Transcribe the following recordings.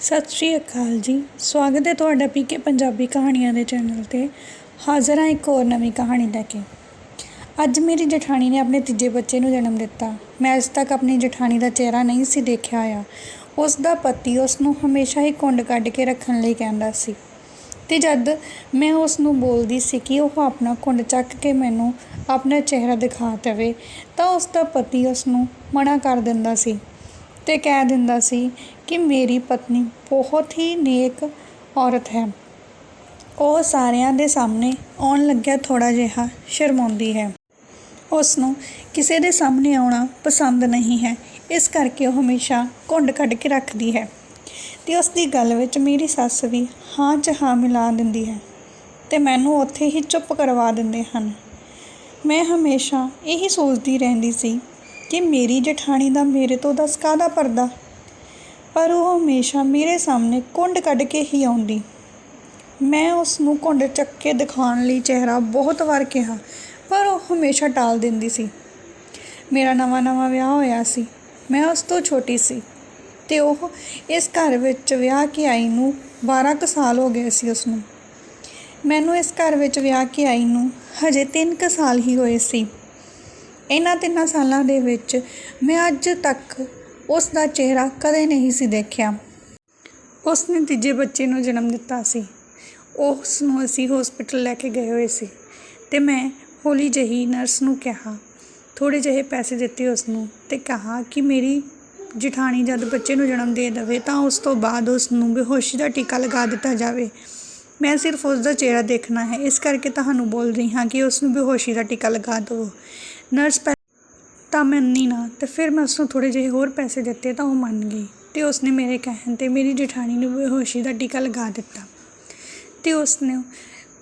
ਸਤਿ ਸ਼੍ਰੀ ਅਕਾਲ ਜੀ। ਸਵਾਗਤ ਹੈ ਤੁਹਾਡਾ ਪੀਕੇ ਪੰਜਾਬੀ ਕਹਾਣੀਆਂ ਦੇ ਚੈਨਲ 'ਤੇ। ਹਾਜ਼ਰ ਹਾਂ ਇੱਕ ਹੋਰ ਨਵੀਂ ਕਹਾਣੀ ਲੈ ਕੇ। ਅੱਜ ਮੇਰੀ ਜਠਾਣੀ ਨੇ ਆਪਣੇ ਤੀਜੇ ਬੱਚੇ ਨੂੰ ਜਨਮ ਦਿੱਤਾ। ਮੈਂ ਅੱਜ ਤੱਕ ਆਪਣੀ ਜਠਾਣੀ ਦਾ ਚਿਹਰਾ ਨਹੀਂ ਸੀ ਦੇਖਿਆ ਆ ਉਸ ਦਾ ਪਤੀ ਉਸ ਨੂੰ ਹਮੇਸ਼ਾ ਹੀ ਕੁੰਡ ਕੱਢ ਕੇ ਰੱਖਣ ਲਈ ਕਹਿੰਦਾ ਸੀ। ਤੇ ਜਦ ਮੈਂ ਉਸ ਨੂੰ ਬੋਲਦੀ ਸੀ ਕਿ ਉਹ ਆਪਣਾ ਕੁੰਡ ਚੱਕ ਕੇ ਮੈਨੂੰ ਆਪਣਾ ਚਿਹਰਾ ਦਿਖਾ ਦੇਵੇ, ਤਾਂ ਉਸ ਦਾ ਪਤੀ ਉਸ ਨੂੰ ਮਨਾ ਕਰ ਦਿੰਦਾ ਸੀ ਤੇ ਕਹਿ ਦਿੰਦਾ ਸੀ ਕਿ ਮੇਰੀ ਪਤਨੀ ਬਹੁਤ ਹੀ ਨੇਕ ਔਰਤ ਹੈ। ਉਹ ਸਾਰਿਆਂ ਦੇ ਸਾਹਮਣੇ ਆਉਣ ਲੱਗਿਆ ਥੋੜਾ ਜਿਹਾ ਸ਼ਰਮਾਉਂਦੀ ਹੈ। ਉਸ ਨੂੰ ਕਿਸੇ ਦੇ ਸਾਹਮਣੇ ਆਉਣਾ ਪਸੰਦ ਨਹੀਂ ਹੈ। ਇਸ ਕਰਕੇ ਉਹ ਹਮੇਸ਼ਾ ਘੁੰਡ ਕੱਢ ਕੇ ਰੱਖਦੀ ਹੈ ਤੇ ਉਸ ਦੀ ਗੱਲ ਵਿੱਚ ਮੇਰੀ ਸੱਸ ਵੀ ਹਾਂ 'ਚ ਹਾਂ ਮਿਲਾ ਦਿੰਦੀ ਹੈ ਤੇ ਮੈਨੂੰ ਉੱਥੇ ਹੀ ਚੁੱਪ ਕਰਵਾ ਦਿੰਦੇ ਹਨ। ਮੈਂ ਹਮੇਸ਼ਾ ਇਹੀ ਸੋਚਦੀ ਰਹਿੰਦੀ ਸੀ ਕਿ ਮੇਰੀ ਜਠਾਣੀ ਦਾ ਮੇਰੇ ਤੋਂ ਦਸ ਕਾਹਦਾ ਪਰਦਾ ਪਰ ਉਹ ਹਮੇਸ਼ਾ ਮੇਰੇ ਸਾਹਮਣੇ ਕੁੰਡ ਕੱਢ ਕੇ ਹੀ ਆਉਂਦੀ। ਮੈਂ ਉਸ ਨੂੰ ਕੁੰਡ ਚੱਕ ਕੇ ਦਿਖਾਉਣ ਲਈ ਚਿਹਰਾ ਬਹੁਤ ਵਾਰ ਕਿਹਾ, ਪਰ ਉਹ ਹਮੇਸ਼ਾ ਟਾਲ ਦਿੰਦੀ ਸੀ। ਮੇਰਾ ਨਵਾਂ ਨਵਾਂ ਵਿਆਹ ਹੋਇਆ ਸੀ, ਮੈਂ ਉਸ ਤੋਂ ਛੋਟੀ ਸੀ ਤੇ ਉਹ ਇਸ ਘਰ ਵਿੱਚ ਵਿਆਹ ਕੇ ਆਈ ਨੂੰ 12 ਕੁ ਸਾਲ ਹੋ ਗਏ ਸੀ ਉਸ ਨੂੰ ਮੈਨੂੰ ਇਸ ਘਰ ਵਿੱਚ ਵਿਆਹ ਕੇ ਆਈ ਨੂੰ ਹਜੇ 3 ਕੁ ਸਾਲ ਹੀ ਹੋਏ ਸੀ। ਇਹਨਾਂ ਤਿੰਨਾਂ ਸਾਲਾਂ ਦੇ ਵਿੱਚ ਮੈਂ ਅੱਜ ਤੱਕ ਉਸ ਦਾ ਚਿਹਰਾ ਕਦੇ ਨਹੀਂ ਸੀ ਦੇਖਿਆ। ਉਸ ਨੇ ਤੀਜੇ ਬੱਚੇ ਨੂੰ ਜਨਮ ਦਿੱਤਾ ਸੀ। ਉਸ ਨੂੰ ਅਸੀਂ ਹਸਪੀਟਲ ਲੈ ਕੇ ਗਏ ਹੋਏ ਸੀ ਤੇ ਮੈਂ ਹੌਲੀ ਜਹੀ ਨਰਸ ਨੂੰ ਕਿਹਾ ਥੋੜੇ ਜਿਹੇ ਪੈਸੇ ਦਿੱਤੇ ਉਸ ਨੂੰ ਤੇ ਕਹਾ ਕਿ ਮੇਰੀ ਜਠਾਣੀ ਜਦ ਬੱਚੇ ਨੂੰ ਜਨਮ ਦੇ ਦੇਵੇ ਤਾਂ ਉਸ ਤੋਂ ਬਾਅਦ ਉਸ ਨੂੰ ਬੇਹੋਸ਼ੀ ਦਾ ਟੀਕਾ ਲਗਾ ਦਿੱਤਾ ਜਾਵੇ। ਮੈਂ ਸਿਰਫ ਉਸ ਦਾ ਚਿਹਰਾ ਦੇਖਣਾ ਹੈ, ਇਸ ਕਰਕੇ ਤੁਹਾਨੂੰ ਬੋਲ ਰਹੀ ਹਾਂ ਕਿ ਉਸ ਨੂੰ ਬੇਹੋਸ਼ੀ ਦਾ ਟੀਕਾ ਲਗਾ ਦਿਓ। ਨਰਸ ਪੈ ਤਾਂ ਮੰਨੀ ਨਾ, ਤੇ ਫਿਰ ਮੈਂ ਉਸ ਨੂੰ ਥੋੜੇ ਜਿਹੇ ਹੋਰ ਪੈਸੇ ਦਿੱਤੇ ਤਾਂ ਉਹ ਮੰਨ ਗਈ ਤੇ ਉਸਨੇ ਮੇਰੇ ਕਹਿਣ ਤੇ ਮੇਰੀ ਜਠਾਣੀ ਨੂੰ ਬੇਹੋਸ਼ੀ ਦਾ ਟੀਕਾ ਲਗਾ ਦਿੱਤਾ ਤੇ ਉਸਨੇ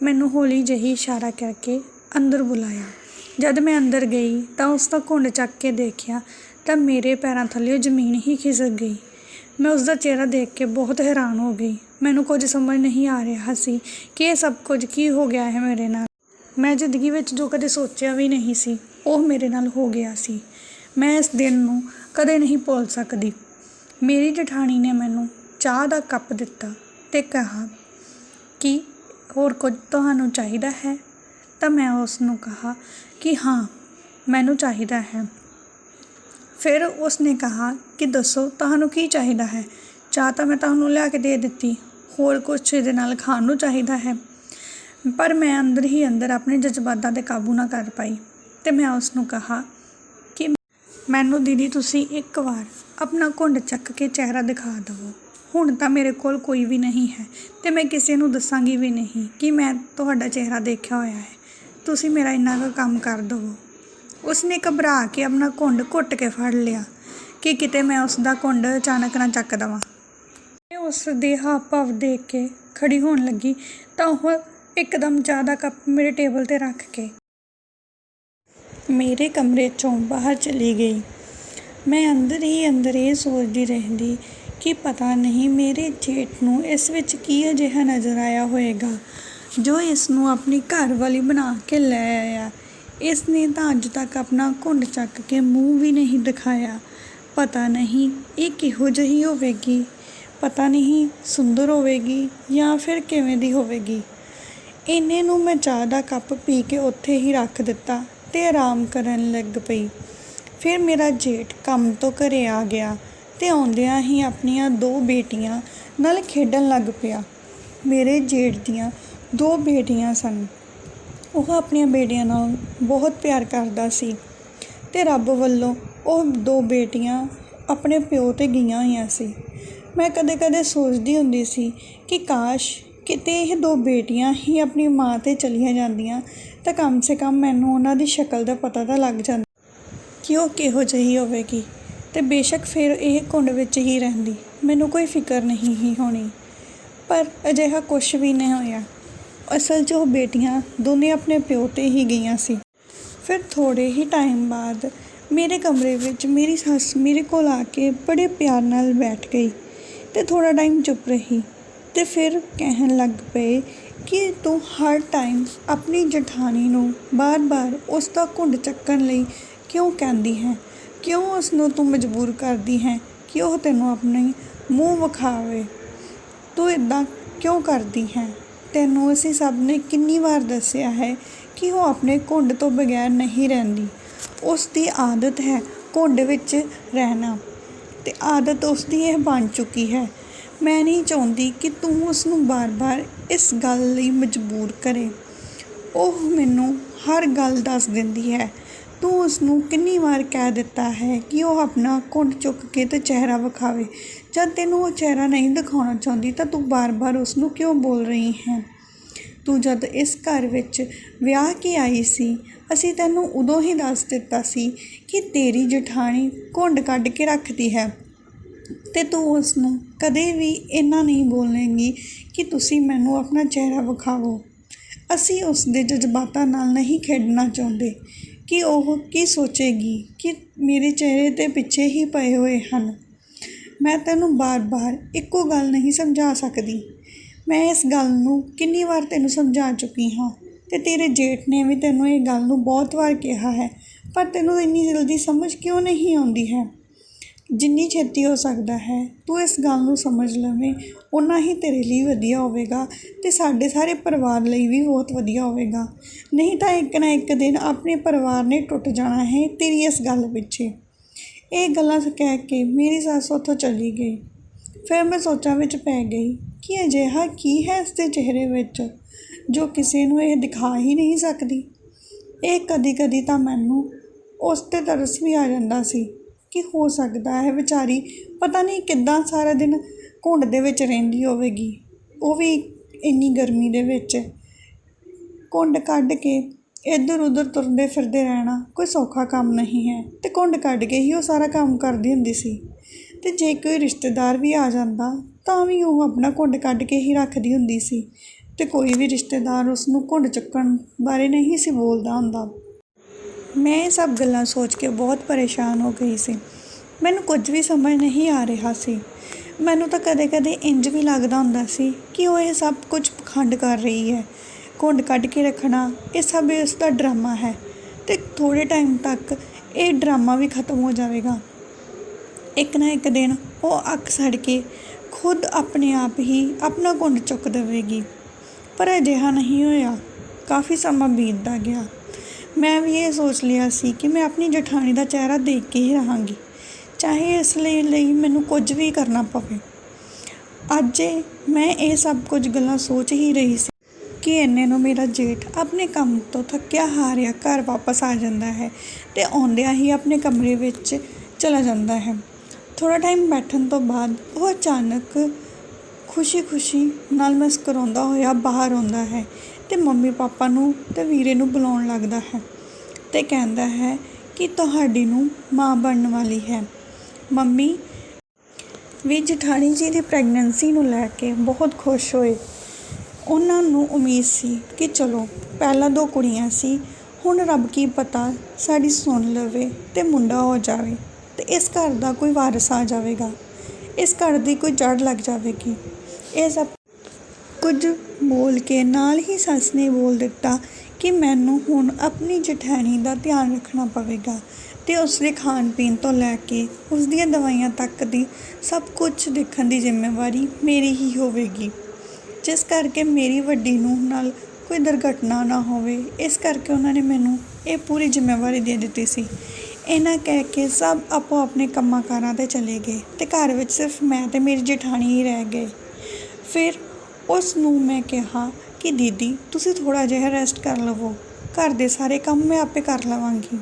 ਮੈਨੂੰ ਹੌਲੀ ਜਿਹੀ ਇਸ਼ਾਰਾ ਕਰਕੇ ਅੰਦਰ ਬੁਲਾਇਆ। ਜਦ ਮੈਂ ਅੰਦਰ ਗਈ ਤਾਂ ਉਸ ਦਾ ਘੁੰਡ ਚੱਕ ਕੇ ਦੇਖਿਆ ਤਾਂ ਮੇਰੇ ਪੈਰਾਂ ਥੱਲੇ ਜ਼ਮੀਨ ਹੀ ਖਿਸਕ ਗਈ। ਮੈਂ ਉਸ ਦਾ ਚਿਹਰਾ ਦੇਖ ਕੇ ਬਹੁਤ ਹੈਰਾਨ ਹੋ ਗਈ। ਮੈਨੂੰ ਕੁਝ ਸਮਝ ਨਹੀਂ ਆ ਰਿਹਾ ਸੀ ਕਿ ਇਹ ਸਭ ਕੁਝ ਕੀ ਹੋ ਗਿਆ ਹੈ ਮੇਰੇ ਨਾਲ। ਮੈਂ ਜ਼ਿੰਦਗੀ ਵਿੱਚ ਜੋ ਕਦੇ ਸੋਚਿਆ ਵੀ ਨਹੀਂ ਸੀ। ਉਹ ਮੇਰੇ ਨਾਲ ਹੋ ਗਿਆ ਸੀ। ਮੈਂ ਇਸ ਦਿਨ ਨੂੰ ਕਦੇ ਨਹੀਂ ਭੁੱਲ ਸਕਦੀ। ਮੇਰੀ ਜਠਾਣੀ ਨੇ ਮੈਨੂੰ ਚਾਹ ਦਾ ਕੱਪ ਦਿੱਤਾ ਤੇ ਕਿਹਾ ਕਿ ਹੋਰ ਕੁਝ ਤੁਹਾਨੂੰ ਚਾਹੀਦਾ ਹੈ? ਤਾਂ ਮੈਂ ਉਸ ਨੂੰ ਕਹਾ ਕਿ ਹਾਂ, ਮੈਨੂੰ ਚਾਹੀਦਾ ਹੈ। ਫਿਰ ਉਸ ਨੇ ਕਹਾ ਕਿ ਦੱਸੋ, ਤੁਹਾਨੂੰ ਕੀ ਚਾਹੀਦਾ ਹੈ? ਚਾਹ ਤਾਂ ਮੈਂ ਤੁਹਾਨੂੰ ਲਿਆ ਕੇ ਦੇ ਦਿੱਤੀ। ਹੋਰ ਕੁਝ ਇਹਦੇ ਨਾਲ ਖਾਣ ਨੂੰ ਚਾਹੀਦਾ ਹੈ? ਪਰ ਮੈਂ ਅੰਦਰ ਹੀ ਅੰਦਰ ਆਪਣੇ ਜਜ਼ਬਾਤਾਂ 'ਤੇ ਕਾਬੂ ਨਾ ਕਰ ਪਾਈ। ਅਤੇ ਮੈਂ ਉਸ ਨੂੰ ਕਹਾ ਕਿ ਮੈਨੂੰ ਦੀਦੀ ਤੁਸੀਂ ਇੱਕ ਵਾਰ ਆਪਣਾ ਘੁੰਡ ਚੱਕ ਕੇ ਚਿਹਰਾ ਦਿਖਾ ਦਿਵੋ। ਹੁਣ ਤਾਂ ਮੇਰੇ ਕੋਲ ਕੋਈ ਵੀ ਨਹੀਂ ਹੈ ਅਤੇ ਮੈਂ ਕਿਸੇ ਨੂੰ ਦੱਸਾਂਗੀ ਵੀ ਨਹੀਂ ਕਿ ਮੈਂ ਤੁਹਾਡਾ ਚਿਹਰਾ ਦੇਖਿਆ ਹੋਇਆ ਹੈ। ਤੁਸੀਂ ਮੇਰਾ ਇੰਨਾ ਕੁ ਕੰਮ ਕਰ ਦਿਵੋ। ਉਸਨੇ ਘਬਰਾ ਕੇ ਆਪਣਾ ਘੁੰਡ ਘੁੱਟ ਕੇ ਫੜ ਲਿਆ ਕਿ ਕਿਤੇ ਮੈਂ ਉਸ ਦਾ ਘੁੰਡ ਅਚਾਨਕ ਨਾ ਚੱਕ ਦਵਾਂ। ਮੈਂ ਉਸ ਦੇ ਹਾਵ ਭਾਵ ਦੇਖ ਕੇ ਖੜੀ ਹੋਣ ਲੱਗੀ ਤਾਂ ਉਹ ਇੱਕਦਮ ਚਾਹ ਦਾ ਕੱਪ ਮੇਰੇ ਟੇਬਲ ਤੇ ਰੱਖ ਕੇ ਮੇਰੇ ਕਮਰੇ ਚੋਂ ਬਾਹਰ ਚਲੀ ਗਈ। ਮੈਂ ਅੰਦਰ ਹੀ ਅੰਦਰ ਇਹ ਸੋਚਦੀ ਰਹਿੰਦੀ ਕਿ ਪਤਾ ਨਹੀਂ ਮੇਰੇ ਜੇਠ ਨੂੰ ਇਸ ਵਿੱਚ ਕੀ ਅਜਿਹਾ ਨਜ਼ਰ ਆਇਆ ਹੋਵੇਗਾ। ਜੋ ਇਸ ਨੂੰ ਆਪਣੀ ਘਰਵਾਲੀ ਬਣਾ ਕੇ ਲੈ ਆਇਆ, ਇਸ ਨੇ ਤਾਂ ਅੱਜ ਤੱਕ ਆਪਣਾ ਘੁੰਡ ਚੱਕ ਕੇ ਮੂੰਹ ਵੀ ਨਹੀਂ ਦਿਖਾਇਆ। ਪਤਾ ਨਹੀਂ ਇਹ ਕਿਹੋ ਜਿਹੀ ਹੋਵੇਗੀ, ਪਤਾ ਨਹੀਂ ਸੁੰਦਰ ਹੋਵੇਗੀ ਜਾਂ ਫਿਰ ਕਿਵੇਂ ਦੀ ਹੋਵੇਗੀ। ਇੰਨੇ ਨੂੰ ਮੈਂ ਚਾਹ ਦਾ ਕੱਪ ਪੀ ਕੇ ਉੱਥੇ ਹੀ ਰੱਖ ਦਿੱਤਾ। ਤੇ ਆਰਾਮ ਕਰਨ ਲੱਗ ਪਈ। ਫਿਰ ਮੇਰਾ ਜੇਠ ਕੰਮ ਤੋਂ ਘਰੇ ਆ ਗਿਆ ਤੇ ਆਉਂਦਿਆਂ ਹੀ ਆਪਣੀਆਂ ਦੋ ਬੇਟੀਆਂ ਨਾਲ ਖੇਡਣ ਲੱਗ ਪਿਆ। ਮੇਰੇ ਜੇਠ ਦੀਆਂ ਦੋ ਬੇਟੀਆਂ ਸਨ। ਉਹ ਆਪਣੀਆਂ ਬੇਟੀਆਂ ਨਾਲ ਬਹੁਤ ਪਿਆਰ ਕਰਦਾ ਸੀ ਤੇ ਰੱਬ ਵੱਲੋਂ ਉਹ ਦੋ ਬੇਟੀਆਂ ਆਪਣੇ ਪਿਓ ਤੇ ਗਈਆਂ ਹੋਈਆਂ ਸੀ। ਮੈਂ ਕਦੇ-ਕਦੇ ਸੋਚਦੀ ਹੁੰਦੀ ਸੀ ਕਿ ਕਾਸ਼ ਕਿਤੇ ਇਹ ਦੋ ਬੇਟੀਆਂ ਹੀ ਆਪਣੀ ਮਾਂ ਤੇ ਚਲੀਆਂ ਜਾਂਦੀਆਂ ਤਾਂ ਕਮ ਸੇ ਕਮ ਮੈਨੂੰ ਉਹਨਾਂ ਦੀ ਸ਼ਕਲ ਦਾ ਪਤਾ ਤਾਂ ਲੱਗ ਜਾਂਦਾ। ਕਿ ਉਹ ਕਿਹੋ ਜਿਹੀ ਹੋਵੇਗੀ? ਤੇ ਬੇਸ਼ੱਕ ਫਿਰ ਇਹ ਕੁੰਡ ਵਿੱਚ ਹੀ ਰਹਿੰਦੀ। ਮੈਨੂੰ ਕੋਈ ਫਿਕਰ ਨਹੀਂ ਹੀ ਹੋਣੀ। ਪਰ ਅਜਿਹਾ ਕੁਝ ਵੀ ਨਹੀਂ ਹੋਇਆ। ਅਸਲ 'ਚ ਉਹ ਬੇਟੀਆਂ ਦੋਨੇ ਆਪਣੇ ਪਿਓ ਤੇ ਹੀ ਗਈਆਂ ਸੀ। ਫਿਰ ਥੋੜੇ ਹੀ ਟਾਈਮ ਬਾਅਦ ਮੇਰੇ ਕਮਰੇ ਵਿੱਚ ਮੇਰੀ ਸੱਸ ਮੇਰੇ ਕੋਲ ਆ ਕੇ ਬੜੇ ਪਿਆਰ ਨਾਲ ਬੈਠ ਗਈ ਤੇ ਥੋੜਾ ਟਾਈਮ ਚੁੱਪ ਰਹੀ। ਤੇ ਫਿਰ ਕਹਿਣ ਲੱਗ ਪਏ ਕਿ ਤੂੰ ਹਰ ਟਾਈਮ ਆਪਣੀ ਜਠਾਣੀ ਨੂੰ ਬਾਰ-ਬਾਰ ਉਸ ਦਾ ਘੁੰਡ ਚੱਕਣ ਲਈ ਕਿਉਂ ਕਹਿੰਦੀ ਹੈ? ਕਿਉਂ ਉਸ ਨੂੰ ਤੂੰ ਮਜਬੂਰ ਕਰਦੀ ਹੈ ਕਿ ਉਹ ਤੈਨੂੰ ਆਪਣੇ ਮੂੰਹ ਵਿਖਾਵੇ? ਤੂੰ ਇਦਾਂ ਕਿਉਂ ਕਰਦੀ ਹੈ? ਤੈਨੂੰ ਅਸੀਂ ਸਭ ਨੇ ਕਿੰਨੀ ਵਾਰ ਦੱਸਿਆ ਹੈ ਕਿ ਉਹ ਆਪਣੇ ਘੁੰਡ ਤੋਂ ਬਗੈਰ ਨਹੀਂ ਰਹਿੰਦੀ। ਉਸ ਦੀ ਆਦਤ ਹੈ ਘੁੰਡ ਵਿੱਚ ਰਹਿਣਾ ਤੇ ਆਦਤ ਉਸ ਦੀ ਇਹ ਬਣ ਚੁੱਕੀ ਹੈ ਮੈਂ ਨਹੀਂ ਚਾਹੁੰਦੀ ਕਿ ਤੂੰ ਉਸ ਨੂੰ ਬਾਰ-ਬਾਰ ਇਸ ਗੱਲ ਲਈ ਮਜਬੂਰ ਕਰੇ। ਉਹ ਮੈਨੂੰ ਹਰ ਗੱਲ ਦੱਸ ਦਿੰਦੀ ਹੈ। ਤੂੰ ਉਸ ਨੂੰ ਕਿੰਨੀ ਵਾਰ ਕਹਿ ਦਿੱਤਾ ਹੈ ਕਿ ਉਹ ਆਪਣਾ ਘੁੰਡ ਚੁੱਕ ਕੇ ਤੇ ਚਿਹਰਾ ਵਿਖਾਵੇ। ਜਦ ਤੈਨੂੰ ਉਹ ਚਿਹਰਾ ਨਹੀਂ ਦਿਖਾਉਣਾ ਚਾਹੁੰਦੀ ਤਾਂ ਤੂੰ ਬਾਰ-ਬਾਰ ਉਸ ਨੂੰ ਕਿਉਂ ਬੋਲ ਰਹੀ ਹੈ? ਤੂੰ ਜਦ ਇਸ ਘਰ ਵਿੱਚ ਵਿਆਹ ਕੇ ਆਈ ਸੀ, ਅਸੀਂ ਤੈਨੂੰ ਉਦੋਂ ਹੀ ਦੱਸ ਦਿੱਤਾ ਸੀ ਕਿ ਤੇਰੀ ਜਠਾਣੀ ਘੁੰਡ ਕੱਢ ਕੇ ਰੱਖਦੀ ਹੈ ਤੇ ਤੂੰ ਉਸ ਨੂੰ ਕਦੇ ਵੀ ਇੰਨਾ ਨਹੀਂ ਬੋਲੇਂਗੀ ਕਿ ਤੁਸੀਂ ਮੈਨੂੰ ਆਪਣਾ ਚਿਹਰਾ ਵਿਖਾਵੋ। ਅਸੀਂ ਉਸ ਦੇ ਜਜ਼ਬਾਤਾਂ ਨਾਲ ਨਹੀਂ ਖੇਡਣਾ ਚਾਹੁੰਦੇ ਕਿ ਉਹ ਕੀ ਸੋਚੇਗੀ ਕਿ ਮੇਰੇ ਚਿਹਰੇ 'ਤੇ ਪਿੱਛੇ ਹੀ ਪਏ ਹੋਏ ਹਨ। ਮੈਂ ਤੈਨੂੰ ਬਾਰ-ਬਾਰ ਇੱਕੋ ਗੱਲ ਨਹੀਂ ਸਮਝਾ ਸਕਦੀ। ਮੈਂ ਇਸ ਗੱਲ ਨੂੰ ਕਿੰਨੀ ਵਾਰ ਤੈਨੂੰ ਸਮਝਾ ਚੁੱਕੀ ਹਾਂ ਤੇ ਤੇਰੇ ਜੇਠ ਨੇ ਵੀ ਤੈਨੂੰ ਇਹ ਗੱਲ ਨੂੰ ਬਹੁਤ ਵਾਰ ਕਿਹਾ ਹੈ, ਪਰ ਤੈਨੂੰ ਇੰਨੀ ਜਲਦੀ ਸਮਝ ਕਿਉਂ ਨਹੀਂ ਆਉਂਦੀ ਹੈ? ਜਿੰਨੀ ਛੇਤੀ ਹੋ ਸਕਦਾ ਹੈ, ਤੂੰ ਇਸ ਗੱਲ ਨੂੰ ਸਮਝ ਲਵੇਂ। ਉਨਾ ਹੀ ਤੇਰੇ ਲਈ ਵਧੀਆ ਹੋਵੇਗਾ ਅਤੇ ਸਾਡੇ ਸਾਰੇ ਪਰਿਵਾਰ ਲਈ ਵੀ ਬਹੁਤ ਵਧੀਆ ਹੋਵੇਗਾ। ਨਹੀਂ ਤਾਂ ਇੱਕ ਨਾ ਇੱਕ ਦਿਨ ਆਪਣੇ ਪਰਿਵਾਰ ਨੇ ਟੁੱਟ ਜਾਣਾ ਹੈ ਤੇਰੀ ਇਸ ਗੱਲ ਪਿੱਛੇ। ਇਹ ਗੱਲਾਂ ਕਹਿ ਕੇ ਮੇਰੀ ਸੱਸ ਉੱਥੋਂ ਚਲੀ ਗਈ। ਫਿਰ ਮੈਂ ਸੋਚਾਂ ਵਿੱਚ ਪੈ ਗਈ ਕਿ ਅਜਿਹਾ ਕੀ ਹੈ ਇਸ ਦੇ ਚਿਹਰੇ ਵਿੱਚ, ਜੋ ਕਿਸੇ ਨੂੰ ਇਹ ਦਿਖਾ ਹੀ ਨਹੀਂ ਸਕਦੀ। ਇਹ ਕਦੀ ਕਦੀ ਤਾਂ ਮੈਨੂੰ ਉਸ 'ਤੇ ਤਰਸ ਵੀ ਆ ਜਾਂਦਾ ਸੀ। ਕਿ ਹੋ ਸਕਦਾ ਹੈ ਵਿਚਾਰੀ। ਪਤਾ ਨਹੀਂ ਕਿੱਦਾਂ ਸਾਰਾ ਦਿਨ ਘੁੰਡ ਦੇ ਵਿੱਚ ਰਹਿੰਦੀ ਹੋਵੇਗੀ। ਉਹ ਵੀ ਇੰਨੀ ਗਰਮੀ ਦੇ ਵਿੱਚ। ਘੁੰਡ ਕੱਢ ਕੇ ਇੱਧਰ ਉੱਧਰ ਤੁਰਦੇ ਫਿਰਦੇ ਰਹਿਣਾ ਕੋਈ ਸੌਖਾ ਕੰਮ ਨਹੀਂ ਹੈ। ਤੇ ਘੁੰਡ ਕੱਢ ਕੇ ਹੀ ਉਹ ਸਾਰਾ ਕੰਮ ਕਰਦੀ ਹੁੰਦੀ ਸੀ। ਤੇ ਜੇ ਕੋਈ ਰਿਸ਼ਤੇਦਾਰ ਵੀ ਆ ਜਾਂਦਾ, ਤਾਂ ਵੀ ਉਹ ਆਪਣਾ ਘੁੰਡ ਕੱਢ ਕੇ ਹੀ ਰੱਖਦੀ ਹੁੰਦੀ ਸੀ। ਤੇ ਕੋਈ ਵੀ ਰਿਸ਼ਤੇਦਾਰ ਉਸ ਨੂੰ ਘੁੰਡ ਚੁੱਕਣ ਬਾਰੇ ਨਹੀਂ ਸੀ ਬੋਲਦਾ ਹੁੰਦਾ। ਮੈਂ ਇਹ ਸਭ ਗੱਲਾਂ ਸੋਚ ਕੇ ਬਹੁਤ ਪਰੇਸ਼ਾਨ ਹੋ ਗਈ ਸੀ। ਮੈਨੂੰ ਕੁਝ ਵੀ ਸਮਝ ਨਹੀਂ ਆ ਰਿਹਾ ਸੀ। ਮੈਨੂੰ ਤਾਂ ਕਦੇ-ਕਦੇ ਇੰਜ ਵੀ ਲੱਗਦਾ ਹੁੰਦਾ ਸੀ ਕਿ ਉਹ ਇਹ ਸਭ ਕੁਝ ਪਖੰਡ ਕਰ ਰਹੀ ਹੈ। ਘੁੰਡ ਕੱਢ ਕੇ ਰੱਖਣਾ, ਇਹ ਸਭ ਇਸ ਦਾ ਡਰਾਮਾ ਹੈ ਤੇ ਥੋੜੇ ਟਾਈਮ ਤੱਕ ਇਹ ਡਰਾਮਾ ਵੀ ਖਤਮ ਹੋ ਜਾਵੇਗਾ। ਇੱਕ ਨਾ ਇੱਕ ਦਿਨ ਉਹ ਅੱਖ ਸੜ ਕੇ ਖੁਦ ਆਪਣੇ ਆਪ ਹੀ ਆਪਣਾ ਘੁੰਡ ਚੁੱਕ ਦੇਵੇਗੀ। ਪਰ ਅਜਿਹਾ ਨਹੀਂ ਹੋਇਆ। ਕਾਫੀ ਸਮਾਂ ਬੀਤਦਾ ਗਿਆ। ਮੈਂ ਵੀ ਇਹ ਸੋਚ ਲਿਆ ਸੀ ਕਿ ਮੈਂ ਆਪਣੀ ਜਠਾਣੀ ਦਾ ਚਿਹਰਾ ਦੇਖ ਕੇ ਹੀ ਰਹਾਂਗੀ, ਚਾਹੇ ਇਸ ਲਈ ਲਈ ਮੈਨੂੰ ਕੁਝ ਵੀ ਕਰਨਾ ਪਵੇ। ਅੱਜ ਮੈਂ ਇਹ ਸਭ ਕੁਝ ਗੱਲਾਂ ਸੋਚ ਹੀ ਰਹੀ ਸੀ ਕਿ ਇੰਨੇ ਨੂੰ ਮੇਰਾ ਜੇਠ ਆਪਣੇ ਕੰਮ ਤੋਂ ਥੱਕਿਆ ਹਾਰਿਆ ਘਰ ਵਾਪਸ ਆ ਜਾਂਦਾ ਹੈ ਤੇ ਆਉਂਦਿਆਂ ਹੀ ਆਪਣੇ ਕਮਰੇ ਵਿੱਚ ਚਲਾ ਜਾਂਦਾ ਹੈ। ਥੋੜਾ ਟਾਈਮ ਬੈਠਣ ਤੋਂ ਬਾਅਦ ਉਹ ਅਚਾਨਕ ਖੁਸ਼ੀ-ਖੁਸ਼ੀ ਨਾਲ ਮਸਕਰਾਉਂਦਾ ਹੋਇਆ ਬਾਹਰ ਆਉਂਦਾ ਹੈ ਤੇ ਮੰਮੀ ਪਾਪਾ ਨੂੰ ਤੇ ਵੀਰੇ ਨੂੰ ਬੁਲਾਉਣ ਲੱਗਦਾ ਹੈ। ਤੇ ਕਹਿੰਦਾ ਹੈ ਕਿ ਤੁਹਾਡੀ ਨੂੰ ਮਾਂ ਬਣਨ ਵਾਲੀ ਹੈ। ਮੰਮੀ, ਵੀ ਜਠਾਣੀ ਜੀ ਦੀ ਪ੍ਰੈਗਨੈਂਸੀ ਨੂੰ ਲੈ ਕੇ ਬਹੁਤ ਖੁਸ਼ ਹੋਏ। ਉਹਨਾਂ ਨੂੰ ਉਮੀਦ ਸੀ ਕਿ ਚਲੋ, ਪਹਿਲਾਂ ਦੋ ਕੁੜੀਆਂ ਸੀ, ਹੁਣ ਰੱਬ ਕੀ ਪਤਾ ਸਾਡੀ ਸੁਣ ਲਵੇ ਤੇ ਮੁੰਡਾ ਹੋ ਜਾਵੇ ਤੇ ਇਸ ਘਰ ਦਾ ਕੋਈ ਵਾਰਿਸ ਆ ਜਾਵੇਗਾ। ਇਸ ਘਰ ਦੀ ਕੋਈ ਜੜ ਲੱਗ ਜਾਵੇਗੀ। ਇਹ ਸਭ ਕੁਝ ਬੋਲ ਕੇ ਨਾਲ ਹੀ ਸੱਸ ਨੇ ਬੋਲ ਦਿੱਤਾ ਕਿ ਮੈਨੂੰ ਹੁਣ ਆਪਣੀ ਜਠੈਣੀ ਦਾ ਧਿਆਨ ਰੱਖਣਾ ਪਵੇਗਾ ਅਤੇ ਉਸਦੇ ਖਾਣ ਪੀਣ ਤੋਂ ਲੈ ਕੇ ਉਸ ਦੀਆਂ ਦਵਾਈਆਂ ਤੱਕ ਦੀ ਸਭ ਕੁਝ ਦੇਖਣ ਦੀ ਜ਼ਿੰਮੇਵਾਰੀ ਮੇਰੀ ਹੀ ਹੋਵੇਗੀ। ਜਿਸ ਕਰਕੇ ਮੇਰੀ ਵੱਡੀ ਨੂੰ ਨਾਲ ਕੋਈ ਦੁਰਘਟਨਾ ਨਾ ਹੋਵੇ, ਇਸ ਕਰਕੇ ਉਹਨਾਂ ਨੇ ਮੈਨੂੰ ਇਹ ਪੂਰੀ ਜ਼ਿੰਮੇਵਾਰੀ ਦੇ ਦਿੱਤੀ ਸੀ। ਇਹਨਾਂ ਕਹਿ ਕੇ ਸਭ ਆਪੋ ਆਪਣੇ ਕੰਮਾਂ ਕਾਰਾਂ 'ਤੇ ਚਲੇ ਗਏ ਤੇ ਘਰ ਵਿੱਚ ਸਿਰਫ ਮੈਂ ਤੇ ਮੇਰੀ ਜਠਾਣੀ ਹੀ ਰਹਿ ਗਏ। ਫਿਰ ਉਸ ਨੂੰ ਮੈਂ ਕਿਹਾ ਕਿ ਦੀਦੀ, ਤੁਸੀਂ ਥੋੜਾ ਜਿਹਾ ਰੈਸਟ ਕਰ ਲਵੋ। ਘਰ ਦੇ ਸਾਰੇ ਕੰਮ ਮੈਂ ਆਪੇ ਕਰ ਲਵਾਂਗੀ।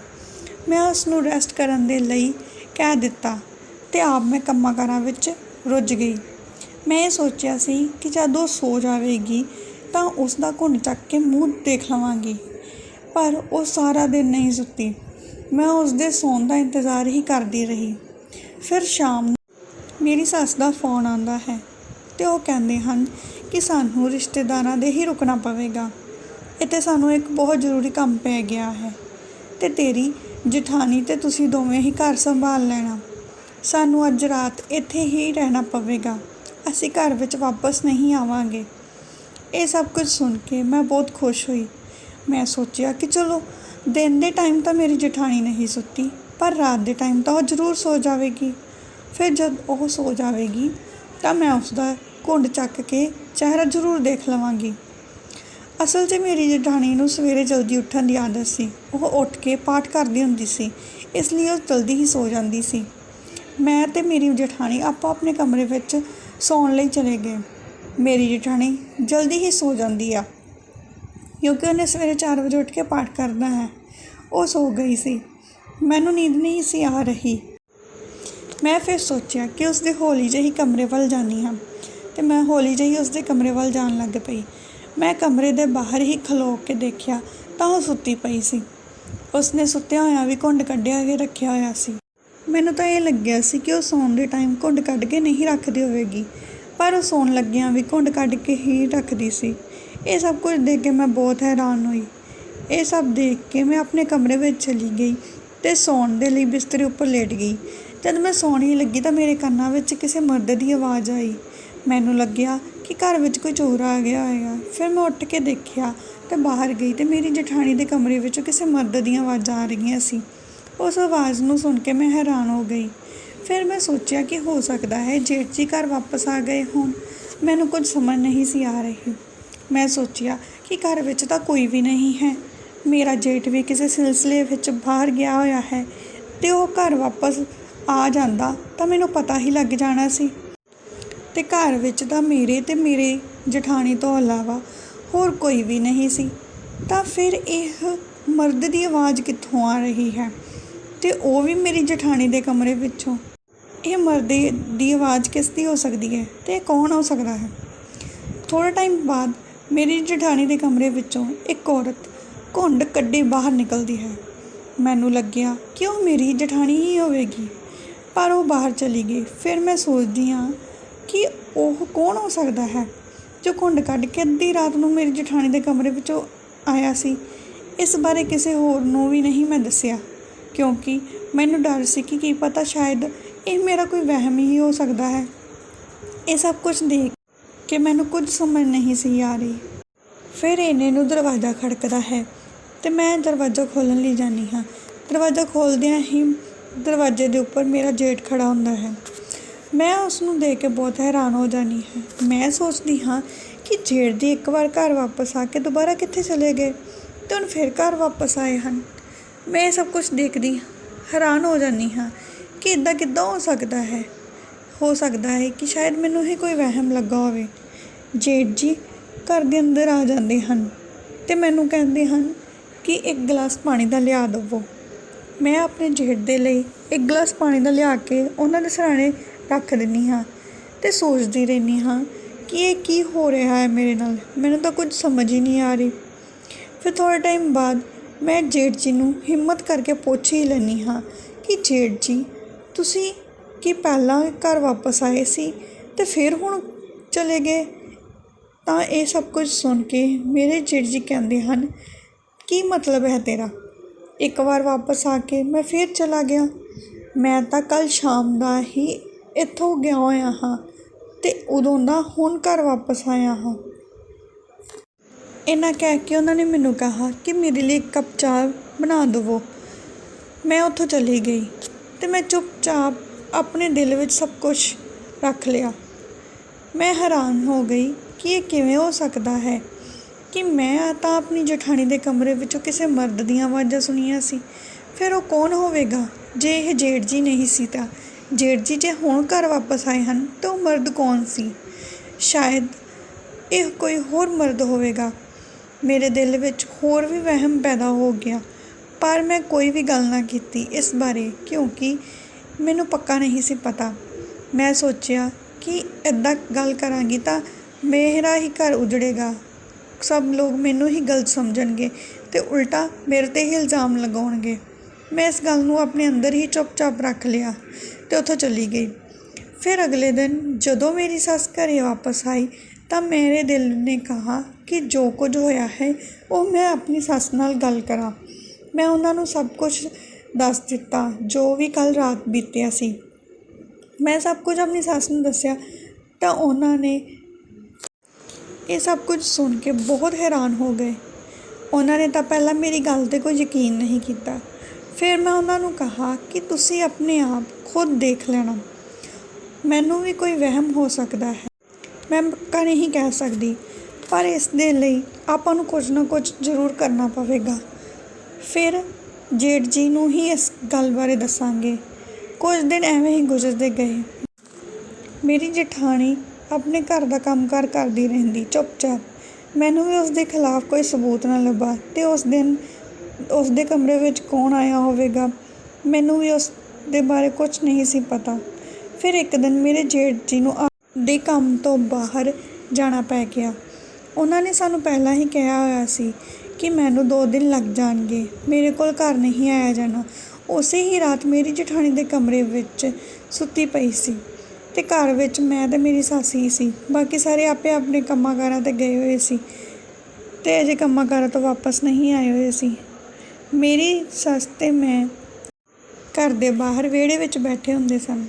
ਮੈਂ ਉਸ ਨੂੰ ਰੈਸਟ ਕਰਨ ਦੇ ਲਈ ਕਹਿ ਦਿੱਤਾ ਤੇ ਆਪ ਮੈਂ ਕੰਮਾਂ ਕਾਰਾਂ ਵਿੱਚ ਰੁੱਝ ਗਈ। ਮੈਂ ਇਹ ਸੋਚਿਆ ਸੀ ਕਿ ਜਦ ਉਹ ਸੋ ਜਾਵੇਗੀ ਤਾਂ ਉਸ ਦਾ ਘੁੰਡ ਚੱਕ ਕੇ ਮੂੰਹ ਦੇਖ ਲਵਾਂਗੀ। ਪਰ ਉਹ ਸਾਰਾ ਦਿਨ ਨਹੀਂ ਸੁੱਤੀ। ਮੈਂ ਉਸ ਦੇ ਸੌਣ ਦਾ ਇੰਤਜ਼ਾਰ ਹੀ ਕਰਦੀ ਰਹੀ। ਫਿਰ ਸ਼ਾਮ ਨੂੰ ਮੇਰੀ ਸੱਸ ਦਾ ਫੋਨ ਆਉਂਦਾ ਹੈ ਤੇ ਉਹ ਕਹਿੰਦੇ ਹਨ ਕਿ ਸਾਨੂੰ ਰਿਸ਼ਤੇਦਾਰਾਂ ਦੇ ਹੀ ਰੁਕਣਾ ਪਵੇਗਾ। ਇੱਥੇ ਸਾਨੂੰ ਇੱਕ ਬਹੁਤ ਜ਼ਰੂਰੀ ਕੰਮ ਪੈ ਗਿਆ ਹੈ ਤੇ ਤੇਰੀ ਜਠਾਣੀ ਤੇ ਤੁਸੀਂ ਦੋਵੇਂ ਹੀ ਘਰ ਸੰਭਾਲ ਲੈਣਾ। ਸਾਨੂੰ ਅੱਜ ਰਾਤ ਇੱਥੇ ਹੀ ਰਹਿਣਾ ਪਵੇਗਾ। ਅਸੀਂ ਘਰ ਵਿੱਚ ਵਾਪਸ ਨਹੀਂ ਆਵਾਂਗੇ। ਇਹ ਸਭ ਕੁਝ ਸੁਣ ਕੇ ਮੈਂ ਬਹੁਤ ਖੁਸ਼ ਹੋਈ। ਮੈਂ ਸੋਚਿਆ ਕਿ ਚਲੋ, ਦਿਨ ਦੇ ਟਾਈਮ ਤਾਂ ਮੇਰੀ ਜਠਾਣੀ ਨਹੀਂ ਸੁੱਤੀ, ਪਰ ਰਾਤ ਦੇ ਟਾਈਮ ਤਾਂ ਉਹ ਜ਼ਰੂਰ ਸੋ ਜਾਵੇਗੀ। ਫਿਰ ਜਦ ਉਹ ਸੋ ਜਾਵੇਗੀ ਤਾਂ ਮੈਂ ਉਸ ਦਾ ਘੁੰਡ ਚੱਕ ਕੇ ਚਿਹਰਾ ਜ਼ਰੂਰ ਦੇਖ ਲਵਾਂਗੀ। ਅਸਲ 'ਚ ਮੇਰੀ ਜਠਾਣੀ ਨੂੰ ਸਵੇਰੇ ਜਲਦੀ ਉੱਠਣ ਦੀ ਆਦਤ ਸੀ। ਉਹ ਉੱਠ ਕੇ ਪਾਠ ਕਰਦੀ ਹੁੰਦੀ ਸੀ, ਇਸ ਲਈ ਉਹ ਜਲਦੀ ਹੀ ਸੋ ਜਾਂਦੀ ਸੀ। ਮੈਂ ਤੇ ਮੇਰੀ ਜਠਾਣੀ ਆਪੋ ਆਪਣੇ ਕਮਰੇ ਵਿੱਚ ਸੌਣ ਲਈ ਚਲੇ ਗਏ। ਮੇਰੀ ਜਠਾਣੀ ਜਲਦੀ ਹੀ ਸੋ ਜਾਂਦੀ ਆ, ਕਿਉਂਕਿ ਉਹਨੇ ਸਵੇਰੇ 4 ਵਜੇ ਉੱਠ ਕੇ ਪਾਠ ਕਰਨਾ ਹੈ। ਉਹ ਸੋ ਗਈ ਸੀ। ਮੈਨੂੰ ਨੀਂਦ ਨਹੀਂ ਸੀ ਆ ਰਹੀ। ਮੈਂ ਫਿਰ ਸੋਚਿਆ ਕਿ ਉਸ ਦੇ ਹੌਲੀ ਜਿਹੀ ਕਮਰੇ ਵੱਲ ਜਾਨੀ ਹਾਂ। ਤੇ ਮੈਂ ਹੌਲੀ ਜਿਹੀ ਉਸ ਦੇ ਕਮਰੇ ਵੱਲ ਜਾਣ ਲੱਗ ਪਈ। ਮੈਂ ਕਮਰੇ ਦੇ ਬਾਹਰ ਹੀ ਖਲੋ ਕੇ ਦੇਖਿਆ ਤਾਂ ਉਹ ਸੁੱਤੀ ਪਈ ਸੀ। ਉਸਨੇ ਸੁੱਤਿਆ ਹੋਇਆ ਵੀ ਘੁੰਡ ਕੱਢਿਆ ਕੇ ਰੱਖਿਆ ਹੋਇਆ ਸੀ। ਮੈਨੂੰ ਤਾਂ ਇਹ ਲੱਗਿਆ ਸੀ ਕਿ ਉਹ ਸੌਣ ਦੇ ਟਾਈਮ ਘੁੰਡ ਕੱਢ ਕੇ ਨਹੀਂ ਰੱਖਦੀ ਹੋਵੇਗੀ, ਪਰ ਉਹ ਸੌਣ ਲੱਗਿਆਂ ਵੀ ਘੁੰਡ ਕੱਢ ਕੇ ਹੀ ਰੱਖਦੀ ਸੀ। ਇਹ ਸਭ ਕੁਝ ਦੇਖ ਕੇ ਮੈਂ ਬਹੁਤ ਹੈਰਾਨ ਹੋਈ। ਇਹ ਸਭ ਦੇਖ ਕੇ ਮੈਂ ਆਪਣੇ ਕਮਰੇ ਵਿੱਚ ਚਲੀ ਗਈ ਤੇ ਸੌਣ ਦੇ ਲਈ ਬਿਸਤਰੇ ਉੱਪਰ ਲੇਟ ਗਈ। ਜਦ ਮੈਂ ਸੌਣ ਹੀ ਲੱਗੀ ਤਾਂ ਮੇਰੇ ਕੰਨਾਂ ਵਿੱਚ ਕਿਸੇ ਮਰਦ ਦੀ ਆਵਾਜ਼ ਆਈ। ਮੈਨੂੰ ਲੱਗਿਆ ਕਿ ਘਰ ਵਿੱਚ ਕੋਈ ਚੋਰ ਆ ਗਿਆ ਹੋਵੇਗਾ ਫਿਰ ਮੈਂ ਉੱਠ ਕੇ ਦੇਖਿਆ ਤੇ ਬਾਹਰ ਗਈ ਅਤੇ ਮੇਰੀ ਜਠਾਣੀ ਦੇ ਕਮਰੇ ਵਿੱਚੋਂ ਕਿਸੇ ਮਰਦ ਦੀਆਂ ਆਵਾਜ਼ਾਂ ਆ ਰਹੀਆਂ ਸੀ। ਉਸ ਆਵਾਜ਼ ਨੂੰ ਸੁਣ ਕੇ ਮੈਂ ਹੈਰਾਨ ਹੋ ਗਈ। ਫਿਰ ਮੈਂ ਸੋਚਿਆ ਕਿ ਹੋ ਸਕਦਾ ਹੈ ਜੇਠ ਜੀ ਘਰ ਵਾਪਸ ਆ ਗਏ ਹੋਣ। ਮੈਨੂੰ ਕੁਝ ਸਮਝ ਨਹੀਂ ਸੀ ਆ ਰਹੀ। ਮੈਂ ਸੋਚਿਆ ਕਿ ਘਰ ਵਿੱਚ ਤਾਂ ਕੋਈ ਵੀ ਨਹੀਂ ਹੈ। ਮੇਰਾ ਜੇਠ ਵੀ ਕਿਸੇ ਸਿਲਸਿਲੇ ਵਿੱਚ ਬਾਹਰ ਗਿਆ ਹੋਇਆ ਹੈ ਤੇ ਉਹ ਘਰ ਵਾਪਸ ਆ ਜਾਂਦਾ ਤਾਂ ਮੈਨੂੰ ਪਤਾ ਹੀ ਲੱਗ ਜਾਣਾ ਸੀ। ਅਤੇ ਘਰ ਵਿੱਚ ਤਾਂ ਮੇਰੇ ਅਤੇ ਮੇਰੇ ਜਠਾਣੀ ਤੋਂ ਇਲਾਵਾ ਹੋਰ ਕੋਈ ਵੀ ਨਹੀਂ ਸੀ। ਤਾਂ ਫਿਰ ਇਹ ਮਰਦ ਦੀ ਆਵਾਜ਼ ਕਿੱਥੋਂ ਆ ਰਹੀ ਹੈ? ਅਤੇ ਉਹ ਵੀ ਮੇਰੀ ਜਠਾਣੀ ਦੇ ਕਮਰੇ ਵਿੱਚੋਂ। ਇਹ ਮਰਦ ਦੀ ਆਵਾਜ਼ ਕਿਸ ਦੀ ਹੋ ਸਕਦੀ ਹੈ ਤੇ ਇਹ ਕੌਣ ਹੋ ਸਕਦਾ ਹੈ? ਥੋੜਾ ਟਾਈਮ ਬਾਅਦ ਮੇਰੀ ਜਠਾਣੀ ਦੇ ਕਮਰੇ ਵਿੱਚੋਂ ਇੱਕ ਔਰਤ ਘੁੰਡ ਕੱਢੀ ਬਾਹਰ ਨਿਕਲਦੀ ਹੈ। ਮੈਨੂੰ ਲੱਗਿਆ ਕਿ ਉਹ ਮੇਰੀ ਜਠਾਣੀ ਹੀ ਹੋਵੇਗੀ। ਪਰ ਉਹ ਬਾਹਰ ਚਲੀ ਗਈ। ਫਿਰ ਮੈਂ ਸੋਚਦੀ ਹਾਂ ਕਿ ਉਹ ਕੌਣ ਹੋ ਸਕਦਾ ਹੈ? ਜੋ ਘੁੰਡ ਕੱਢ ਕੇ ਅੱਧੀ ਰਾਤ ਨੂੰ ਮੇਰੀ ਜਠਾਣੀ ਦੇ ਕਮਰੇ ਵਿੱਚੋਂ ਆਇਆ ਸੀ। ਇਸ ਬਾਰੇ ਕਿਸੇ ਹੋਰ ਨੂੰ ਵੀ ਨਹੀਂ ਮੈਂ ਦੱਸਿਆ, ਕਿਉਂਕਿ ਮੈਨੂੰ ਡਰ ਸੀ ਕਿ ਕੀ ਪਤਾ ਸ਼ਾਇਦ ਇਹ ਮੇਰਾ ਕੋਈ ਵਹਿਮ ਹੀ ਹੋ ਸਕਦਾ ਹੈ। ਇਹ ਸਭ ਕੁਝ ਦੇਖ ਕਿ ਮੈਨੂੰ ਕੁਝ ਸਮਝ ਨਹੀਂ ਸੀ ਆ ਰਹੀ। ਫਿਰ ਇਹਨੇ ਨੂੰ ਦਰਵਾਜ਼ਾ ਖੜਕਦਾ ਹੈ ਤੇ ਮੈਂ ਦਰਵਾਜ਼ਾ ਖੋਲ੍ਹਣ ਲਈ ਜਾਂਦੀ ਹਾਂ। ਦਰਵਾਜ਼ਾ ਖੋਲ੍ਹਦਿਆਂ ਹੀ ਦਰਵਾਜ਼ੇ ਦੇ ਉੱਪਰ ਮੇਰਾ ਜੇਠ ਖੜਾ ਹੁੰਦਾ ਹੈ। ਮੈਂ ਉਸ ਨੂੰ ਦੇਖ ਕੇ ਬਹੁਤ ਹੈਰਾਨ ਹੋ ਜਾਂਦੀ ਹਾਂ। ਮੈਂ ਸੋਚਦੀ ਹਾਂ ਕਿ ਜੇਠ ਜੀ ਇੱਕ ਵਾਰ ਘਰ ਵਾਪਸ ਆ ਕੇ ਦੁਬਾਰਾ ਕਿੱਥੇ ਚਲੇ ਗਏ ਤੇ ਹੁਣ ਫਿਰ ਘਰ ਵਾਪਸ ਆਏ ਹਨ। ਮੈਂ ਇਹ ਸਭ ਕੁਝ ਦੇਖਦੀ ਹੈਰਾਨ ਹੋ ਜਾਂਦੀ ਹਾਂ ਕਿ ਇਦਾਂ ਕਿੱਦਾਂ ਹੋ ਸਕਦਾ ਹੈ। ਹੋ ਸਕਦਾ ਹੈ ਕਿ ਸ਼ਾਇਦ ਮੈਨੂੰ ਹੀ ਕੋਈ ਵਹਿਮ ਲੱਗਾ ਹੋਵੇ। ਜੇਠ ਜੀ ਘਰ ਦੇ ਅੰਦਰ ਆ ਜਾਂਦੇ ਹਨ ਤੇ ਮੈਨੂੰ ਕਹਿੰਦੇ ਹਨ ਕਿ ਇੱਕ ਗਲਾਸ ਪਾਣੀ ਦਾ ਲਿਆ ਦੇਵੋ। ਮੈਂ ਆਪਣੇ ਜੇਠ ਦੇ ਲਈ ਇੱਕ ਗਲਾਸ ਪਾਣੀ ਦਾ ਲਿਆ ਕੇ ਉਹਨਾਂ ਦੇ ਸਰਾਣੇ ਰੱਖ ਦਿੰਦੀ ਹਾਂ ਤੇ ਸੋਚਦੀ ਰਹਿੰਦੀ ਹਾਂ ਕਿ ਇਹ ਕੀ ਹੋ ਰਿਹਾ ਹੈ ਮੇਰੇ ਨਾਲ। ਮੈਨੂੰ ਤਾਂ ਕੁਝ ਸਮਝ ਹੀ ਨਹੀਂ ਆ ਰਹੀ। ਫਿਰ ਥੋੜੇ ਟਾਈਮ ਬਾਅਦ ਮੈਂ ਜੇਠ ਜੀ ਨੂੰ ਹਿੰਮਤ ਕਰਕੇ ਪੁੱਛ ਹੀ ਲੈਂਦੀ ਹਾਂ ਕਿ ਜੇਠ ਜੀ, ਤੁਸੀਂ ਕੀ ਪਹਿਲਾਂ ਘਰ ਵਾਪਸ ਆਏ ਸੀ ਤੇ ਫਿਰ ਹੁਣ ਚਲੇ ਗਏ? ਤਾਂ ਇਹ ਸਭ ਕੁਝ ਸੁਣ ਕੇ ਮੇਰੇ ਜੇਠ ਜੀ ਕਹਿੰਦੇ ਹਨ, ਕੀ ਮਤਲਬ ਹੈ ਤੇਰਾ? ਇੱਕ ਵਾਰ ਵਾਪਸ ਆ ਕੇ ਮੈਂ ਫਿਰ ਚਲਾ ਗਿਆ। ਮੈਂ ਤਾਂ ਕੱਲ ਸ਼ਾਮ ਦਾ ਹੀ ਇੱਥੋਂ ਗਿਆ ਹੋਇਆ ਹਾਂ ਅਤੇ ਉਦੋਂ ਦਾ ਹੁਣ ਘਰ ਵਾਪਸ ਆਇਆ ਹਾਂ। ਇੰਨਾ ਕਹਿ ਕੇ ਉਹਨਾਂ ਨੇ ਮੈਨੂੰ ਕਿਹਾ ਕਿ ਮੇਰੇ ਲਈ ਇੱਕ ਕੱਪ ਚਾਹ ਬਣਾ ਦੇਵੋ। ਮੈਂ ਉੱਥੋਂ ਚਲੀ ਗਈ ਤੇ ਮੈਂ ਚੁੱਪਚਾਪ ਆਪਣੇ ਦਿਲ ਵਿੱਚ ਸਭ ਕੁਝ ਰੱਖ ਲਿਆ। ਮੈਂ ਹੈਰਾਨ ਹੋ ਗਈ ਕਿ ਇਹ ਕਿਵੇਂ ਹੋ ਸਕਦਾ ਹੈ ਕਿ ਮੈਂ ਤਾਂ ਆਪਣੀ ਜਠਾਣੀ ਦੇ ਕਮਰੇ ਵਿੱਚੋਂ ਕਿਸੇ ਮਰਦ ਦੀਆਂ ਆਵਾਜ਼ਾਂ ਸੁਣੀਆਂ ਸੀ। ਫਿਰ ਉਹ ਕੌਣ ਹੋਵੇਗਾ? ਜੇ ਇਹ ਜੇਠ ਜੀ ਨਹੀਂ ਸੀ ਤਾਂ ਜੇਠ ਜੀ, ਜੇ ਹੁਣ ਘਰ ਵਾਪਸ ਆਏ ਹਨ, ਤਾਂ ਉਹ ਮਰਦ ਕੌਣ ਸੀ? ਸ਼ਾਇਦ ਇਹ ਕੋਈ ਹੋਰ ਮਰਦ ਹੋਵੇਗਾ। ਮੇਰੇ ਦਿਲ ਵਿੱਚ ਹੋਰ ਵੀ ਵਹਿਮ ਪੈਦਾ ਹੋ ਗਿਆ, ਪਰ ਮੈਂ ਕੋਈ ਵੀ ਗੱਲ ਨਾ ਕੀਤੀ ਇਸ ਬਾਰੇ, ਕਿਉਂਕਿ ਮੈਨੂੰ ਪੱਕਾ ਨਹੀਂ ਸੀ ਪਤਾ। ਮੈਂ ਸੋਚਿਆ ਕਿ ਇੱਦਾਂ ਗੱਲ ਕਰਾਂਗੀ ਤਾਂ ਮੇਰਾ ਹੀ ਘਰ ਉਜੜੇਗਾ। ਸਭ ਲੋਕ ਮੈਨੂੰ ਹੀ ਗਲਤ ਸਮਝਣਗੇ ਤੇ ਉਲਟਾ ਮੇਰੇ ਤੇ ਹੀ ਇਲਜ਼ਾਮ ਲਗਾਉਣਗੇ। ਮੈਂ ਇਸ ਗੱਲ ਨੂੰ ਆਪਣੇ ਅੰਦਰ ਹੀ ਚੁੱਪਚਾਪ ਰੱਖ ਲਿਆ। ਤੇ ਉੱਥੋਂ ਚਲੀ ਗਈ। ਫਿਰ ਅਗਲੇ ਦਿਨ ਜਦੋਂ ਮੇਰੀ ਸੱਸ ਘਰੇ ਵਾਪਸ ਆਈ ਤਾਂ ਮੇਰੇ ਦਿਲ ਨੇ ਕਹਾ ਕਿ ਜੋ ਕੁਝ ਹੋਇਆ ਹੈ, ਉਹ ਮੈਂ ਆਪਣੀ ਸੱਸ ਨਾਲ ਗੱਲ ਕਰਾਂ। ਮੈਂ ਉਹਨਾਂ ਨੂੰ ਸਭ ਕੁਝ ਦੱਸ ਦਿੱਤਾ, ਜੋ ਵੀ ਕੱਲ ਰਾਤ ਬੀਤਿਆ ਸੀ। ਮੈਂ ਸਭ ਕੁਝ ਆਪਣੀ ਸੱਸ ਨੂੰ ਦੱਸਿਆ ਤਾਂ ਉਹਨਾਂ ਨੇ ਇਹ ਸਭ ਕੁਝ ਸੁਣ ਕੇ ਬਹੁਤ ਹੈਰਾਨ ਹੋ ਗਏ। ਉਹਨਾਂ ਨੇ ਤਾਂ ਪਹਿਲਾਂ ਮੇਰੀ ਗੱਲ 'ਤੇ ਕੋਈ ਯਕੀਨ ਨਹੀਂ ਕੀਤਾ। ਫਿਰ ਮੈਂ ਉਹਨਾਂ ਨੂੰ ਕਹਾ ਕਿ ਤੁਸੀਂ ਆਪਣੇ ਆਪ ਖੁਦ ਦੇਖ ਲੈਣਾ। ਮੈਨੂੰ ਵੀ ਕੋਈ ਵਹਿਮ ਹੋ ਸਕਦਾ ਹੈ। ਮੈਂ ਪੱਕਾ ਨਹੀਂ ਕਹਿ ਸਕਦੀ, ਪਰ ਇਸ ਦੇ ਲਈ ਆਪਾਂ ਨੂੰ ਕੁਝ ਨਾ ਕੁਝ ਜ਼ਰੂਰ ਕਰਨਾ ਪਵੇਗਾ। ਫਿਰ ਜੇਠ ਜੀ ਨੂੰ ਹੀ ਇਸ ਗੱਲ ਬਾਰੇ ਦੱਸਾਂਗੇ। ਕੁਝ ਦਿਨ ਐਵੇਂ ਹੀ ਗੁਜ਼ਰਦੇ ਗਏ। ਮੇਰੀ ਜਠਾਣੀ ਆਪਣੇ ਘਰ ਦਾ ਕੰਮਕਾਰ ਕਰਦੀ ਰਹਿੰਦੀ, ਚੁੱਪਚਾਪ। ਮੈਨੂੰ ਵੀ ਉਸ ਦੇ ਖਿਲਾਫ ਕੋਈ ਸਬੂਤ ਨਾ ਲੱਭਾ ਤੇ ਉਸ ਦਿਨ, ਉਸ ਦੇ ਕਮਰੇ ਵਿੱਚ ਕੌਣ ਆਇਆ ਹੋਵੇਗਾ? ਮੈਨੂੰ ਵੀ ਉਸ ਦੇ ਬਾਰੇ ਕੁਝ ਨਹੀਂ ਸੀ ਪਤਾ। ਫਿਰ ਇੱਕ ਦਿਨ ਮੇਰੇ ਜੇਠ ਜੀ ਨੂੰ ਦੇ ਕੰਮ ਤੋਂ ਬਾਹਰ ਜਾਣਾ ਪੈ ਗਿਆ। ਉਹਨਾਂ ਨੇ ਸਾਨੂੰ ਪਹਿਲਾਂ ਹੀ ਕਿਹਾ ਹੋਇਆ ਸੀ ਕਿ ਮੈਨੂੰ 2 ਦਿਨ ਲੱਗ ਜਾਣਗੇ। ਮੇਰੇ ਕੋਲ ਘਰ ਨਹੀਂ ਆਇਆ ਜਾਣਾ। ਉਸੇ ਹੀ ਰਾਤ ਮੇਰੀ ਜਠਾਣੀ ਦੇ ਕਮਰੇ ਵਿੱਚ ਸੁੱਤੀ ਪਈ ਸੀ ਤੇ ਘਰ ਵਿੱਚ ਮੈਂ ਤੇ ਮੇਰੀ ਸੱਸ ਹੀ ਸੀ। ਬਾਕੀ ਸਾਰੇ ਆਪੇ ਆਪਣੇ ਕੰਮਾਂ ਕਾਰਾਂ ਤੇ ਗਏ ਹੋਏ ਸੀ ਤੇ ਅਜੇ ਕੰਮਾਂ ਕਾਰਾਂ ਤੋਂ ਵਾਪਸ ਨਹੀਂ ਆਏ ਹੋਏ ਸੀ। ਮੇਰੀ ਸੱਸ ਤੇ ਮੈਂ ਘਰ ਦੇ ਬਾਹਰ ਵਿਹੜੇ ਵਿੱਚ ਬੈਠੇ ਹੁੰਦੇ ਸਨ।